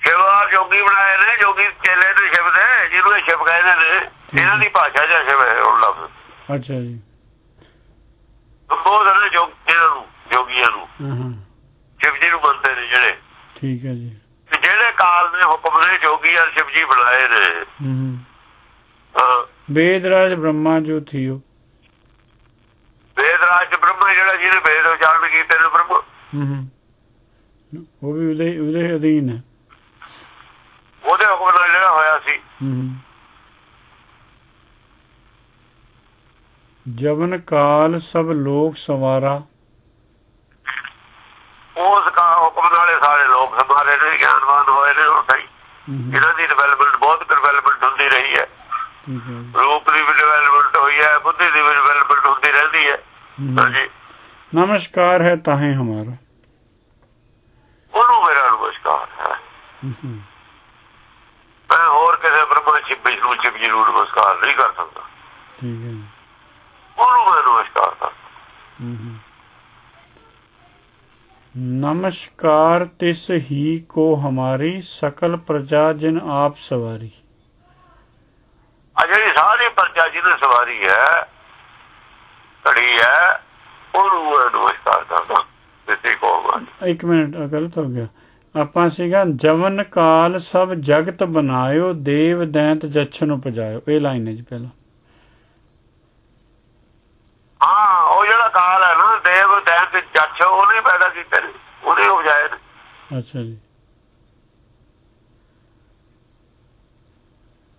ਸ਼ਿਵਵਾਰ ਜੋਗੀ ਬਣਾਏ ਨੇ ਜੋਗੀ ਚੇਲੇ ਨੇ ਸ਼ਿਵ ਦੇ ਜਿਹਨੂੰ ਇਹ ਸ਼ਿਵ ਕਹਿੰਦੇ ਨੇ ਇਹਨਾਂ ਦੀ ਭਾਸ਼ਾ ਜਾਂ ਸ਼ਿਵ ਹੈ ਉਹ ਲਫ਼ਜ਼। ਅੱਛਾ ਜੀ। ਸੰਬੋਧਨ ਨੇ ਜੋਗ ਇਹਨਾਂ ਨੂੰ ਜੋਗੀਆਂ ਨੂੰ ਹਾਂ ਹਾਂ। ਸ਼ਿਵ ਜੀ ਨੂੰ ਮੰਨਦੇ ਨੇ ਜਿਹੜੇ। ਠੀਕ ਹੈ ਜੀ। ਜਿਹੜੇ ਕਾਲ ਨੇ ਹੁਕਮ ਦੇ ਜੋਗੀ ਆ ਸ਼ਿਵ ਜੀ ਬਣਾਏ ਨੇ। ਹਾਂ। ਵੇਦਰਾਜ ਬ੍ਰਹਮਾ ਜੋ ਥੀਓ। ਵੇਦਰਾਜ ਬ੍ਰਹਮਾ ਜਿਹੜਾ ਜਿਹਨੇ ਵੇਦ ਉਚਾਰਨ ਕੀਤੇ ਨੇ ਬ੍ਰਹਮਾ। ਹੂੰ। ਉਹ ਵੀ ਉਹਦੇ ਉਹਦੇ ਅਧੀਨ ਹੈ। ਉਹਦੇ ਹੁਕਮ ਨਾਲ ਜਿਹੜਾ ਹੋਇਆ ਸੀ। ਜਵਨ ਕਾਲ ਸਭ ਲੋਕ ਸਵਾਰਾ। ਉਸ ਕਾ ਹੁਕਮ ਨਾਲੇ ਸਾਰੇ ਲੋਕ ਮਹਾਰੇ ਨੇ ਗਿਆਨਵਾਨ ਹੋਏ ਨੇ ਉਦਾਂ ਹੀ। ਇਹਨਾਂ ਦੀ ਡਿਵੈਲਪਮੈਂਟ ਬਹੁਤ ਡਿਵੈਲਪਮੈਂਟ ਹੁੰਦੀ ਰਹੀ ਹੈ। ਰੂਪ ਦੀ ਡਿਵੈਲਪਮੈਂਟ ਹੋਈ ਹੈ ਬੁੱਧੀ ਦੀ ਡਿਵੈਲਪਮੈਂਟ ਹੁੰਦੀ ਰਹਿੰਦੀ ਹੈ। ਹਾਂਜੀ ਨਮਸਕਾਰ ਹੈ ਤਾਹੇ ਹਮਾਰਾ। ਉਹਨੂੰ ਮੇਰਾ ਨਮਸਕਾਰ ਹੈ। ਮੈਂ ਹੋਰ ਕਿਸੇ ਬ੍ਰਹਮਾ ਜੀ ਨੂੰ ਜੀ ਨੂੰ ਨਮਸਕਾਰ ਨਹੀਂ ਕਰ ਸਕਦਾ। ਠੀਕ ਹੈ ਉਹਨੂੰ ਮੈਂ ਨਮਸਕਾਰ ਕਰਦਾ। ਹੂੰ ਹੂੰ। नमस्कार तिस ही को हमारी सकल प्रजा जिन आप सवारी ਆ ਜਿਹੜੀ ਸਾਰੀ ਪਰਜਾ ਜਿਹਨੇ ਸਵਾਰੀ ਹੈ ਘੜੀ ਹੈ ਉਹਨੂੰ ਮੈਂ ਨਮਸਕਾਰ ਕਰਦਾ ਦਿੱਤੀ ਕੋਲ ਇੱਕ ਮਿੰਟ ਆਹ ਗਲਤ ਹੋ ਗਿਆ ਆਪਾਂ ਸੀਗਾ ਜਵਨ ਕਾਲ ਸਭ ਜਗਤ ਬਣਾਇਓ ਦੇਵ ਦੈਂਤ ਜਛਨ ਉਪਜਾਇਓ ਇਹ ਲਾਈਨ ਹੈ ਜੀ ਪਹਿਲਾਂ ਉਹਨੇ ਉਪਜਾਏ ਨੇ ਅੱਛਾ ਜੀ।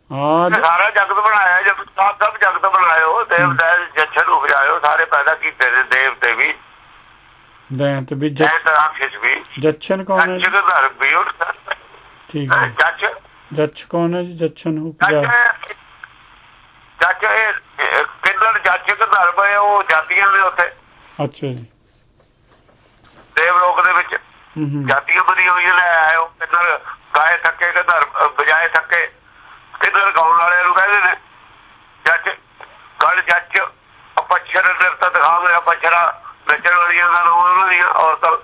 ਆਦ ਤੇ ਸਾਰਾ ਜਗਤ ਬਣਾਇਆ ਜਦ ਸਭ ਸਭ ਜਗਤ ਬਣਾਇਓ ਦੇਵ ਦੈਂਤ ਜੱਛ ਨੂੰ ਉਪਜਾਇਓ ਸਾਰੇ ਪੈਦਾ ਕੀਤੇ ਨੇ ਦੇਵਤੇ ਵੀ। ਦੈਂਤ ਵੀ ਦੈਂਤ ਵੀ। ਜਛਨ ਕੌਣ ਹੈ? ਜੱਛ ਜੀ? ਦਾ ਧਰਮ ਵੀ ਉਹ। ਠੀਕ ਹੈ। ਜੱਛ। ਜਛ ਕੌਣ ਹੈ ਜੀ? ਜਛਨ ਉਪਜਾ ਜੱਜ ਇਹ ਕਿੰਨਰ ਦਾ ਧਰਮ ਹੈ ਉਹ ਜਾਤੀਆਂ ਨੇ ਉੱਥੇ ਅੱਛਾ ਜੀ। ਦੇਵ ਲੋਕ ਦੇ ਵਿੱਚ। ਹੂੰ ਹੂੰ। ਜਾਤੀਆਂ ਬਣੀਆਂ ਹੋਈਆਂ ਨੇ ਆਇਓ। ਕਿੰਨਰ ਗਾਏ ਥੱਕੇ ਕਿ ਧਰਮ ਬਜਾਏ ਥੱਕੇ। ਕਿੰਨਰ ਗਾਉਣ ਵਾਲੇ ਨੂੰ ਕਹਿੰਦੇ ਨੇ ਜੱਜ ਗੜ ਜੱਜ ਅਪਛਰ ਨਿਰਤ ਦਿਖਾਵੇ ਅਪਛਰਾ ਨੱਚਣ ਵਾਲੀਆਂ ਦਾ ਨਾਮ ਉਹਨਾਂ ਦੀਆਂ ਔਰਤਾਂ।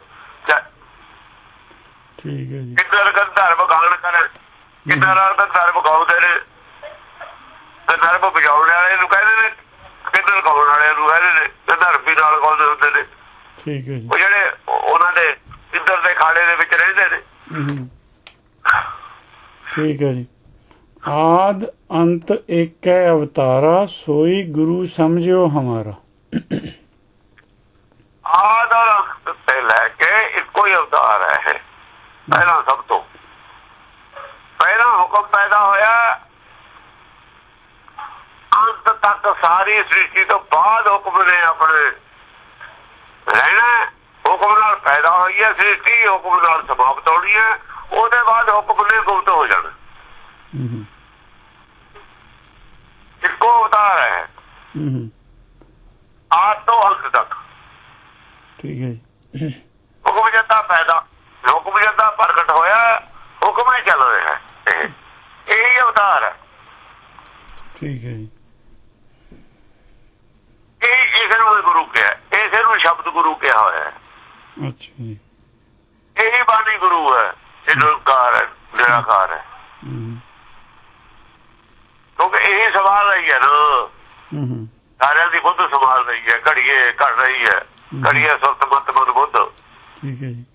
ਠੀਕ ਹੈ ਜੀ। ਕਿੰਨਰ ਦਾ ਧਰਮ ਗਾਣ ਕਰਨ? ਕਿੰਨਰ ਦਾ ਧਰਮ ਗਾਉਂਦੇ ਨੇ? ਤੇ ਧਰਮ ਵਜਾਉਣ ਵਾਲੇ ਨੂੰ ਕਹਿੰਦੇ ਨੇ ਕਿੰਨਰ ਗਾਉਣ ਵਾਲੇ ਨੂੰ ਕਹਿੰਦੇ ਨੇ? ਤੇ ਧਰਮ ਵੀ ਨਾਲ ਗਾਉਂਦੇ ਹੁੰਦੇ ਨੇ। ਠੀਕ ਹੈ ਜੀ। ਉਹ ਜਿਹੜੇ ਉਹ- ਉਹਨਾਂ ਦੇ ਇੱਧਰ ਦੇ ਖਾੜੇ ਦੇ ਵਿੱਚ ਰਹਿੰਦੇ ਨੇ। ਠੀਕ ਹੈ ਜੀ। ਆਦ ਅੰਤ ਇੱਕ ਹੈ ਅਵਤਾਰਾ ਸੋਈ ਗੁਰੂ ਸਮਝਿਓ ਹਮਾਰਾ। ਆਦਰ ਅੰਤ ਤੇ ਲੈ ਕੇ ਇੱਕੋ ਹੀ ਅਵਤਾਰ ਹੈ ਪਹਿਲਾਂ ਸਭ ਤੋਂ। ਪਹਿਲਾ ਹੁਕਮ ਪੈਦਾ ਹੋਇਆ ਅੰਤ ਤੱਕ ਸਾਰੀ ਸ੍ਰਿਸ਼ਟੀ ਤੋਂ ਬਾਅਦ ਹੁਕਮ ਨੇ ਆਪਣੇ ਰਹਿਣਾ ਹੈ। ਹੁਕਮ ਨਾਲ ਪੈਦਾ ਹੋਈ ਹੈ ਸ੍ਰਿਸ਼ਟੀ ਹੁਕਮ ਨਾਲ ਸਮਾਪਤ ਹੋਣੀ ਹੈ ਉਹਦੇ ਬਾਅਦ ਹੁਕਮ ਨੇ ਗੁਪਤ ਹੋ ਜਾਣਾ। ਇੱਕੋ ਅਵਤਾਰ ਹੈ। ਹੂੰ ਹੂੰ। ਆਦ ਤੋਂ ਅੰਤ ਤੱਕ। ਠੀਕ ਹੈ ਹੁਕਮ ਜਦਾਂ ਪੈਦਾ ਹੁਕਮ ਜਦਾਂ ਪ੍ਰਗਟ ਹੋਇਆ ਹੁਕਮ ਹੀ ਚੱਲ ਰਿਹਾ ਹੈ ਇਹ। ਅਵਤਾਰ ਹੈ। ਠੀਕ ਹੈ ਜੀ। ਇਹ ਇਸ ਨੂੰ ਗੁਰੂ ਕਿਹਾ ਇਸੇ ਨੂੰ ਸ਼ਬਦ ਗੁਰੂ ਕਿਹਾ ਹੋਇਆ ਹੈ। ਅੱਛਾ ਜੀ। ਇਹੀ ਬਾਣੀ ਗੁਰੂ ਹੈ। ਇਹ ਨਿਰੰਕਾਰ ਹੈ ਨਿਰਾਕਾਰ ਹੈ। ਹੂੰ। ਕਿਉਂਕਿ ਇਹ ਸਵਾਲ ਹੈ ਹੂੰ। ਸਾਰਿਆਂ ਦੀ ਬੁੱਧ ਸਵਾਲ ਰਹੀ ਹੈ ਘੜੀਏ ਘੜ ਰਹੀ ਹੈ। ਘੜੀਏ ਸੁਰਤ ਮਤ ਮਨ ਬੁੱਧ। ਠੀਕ ਹੈ ਜੀ।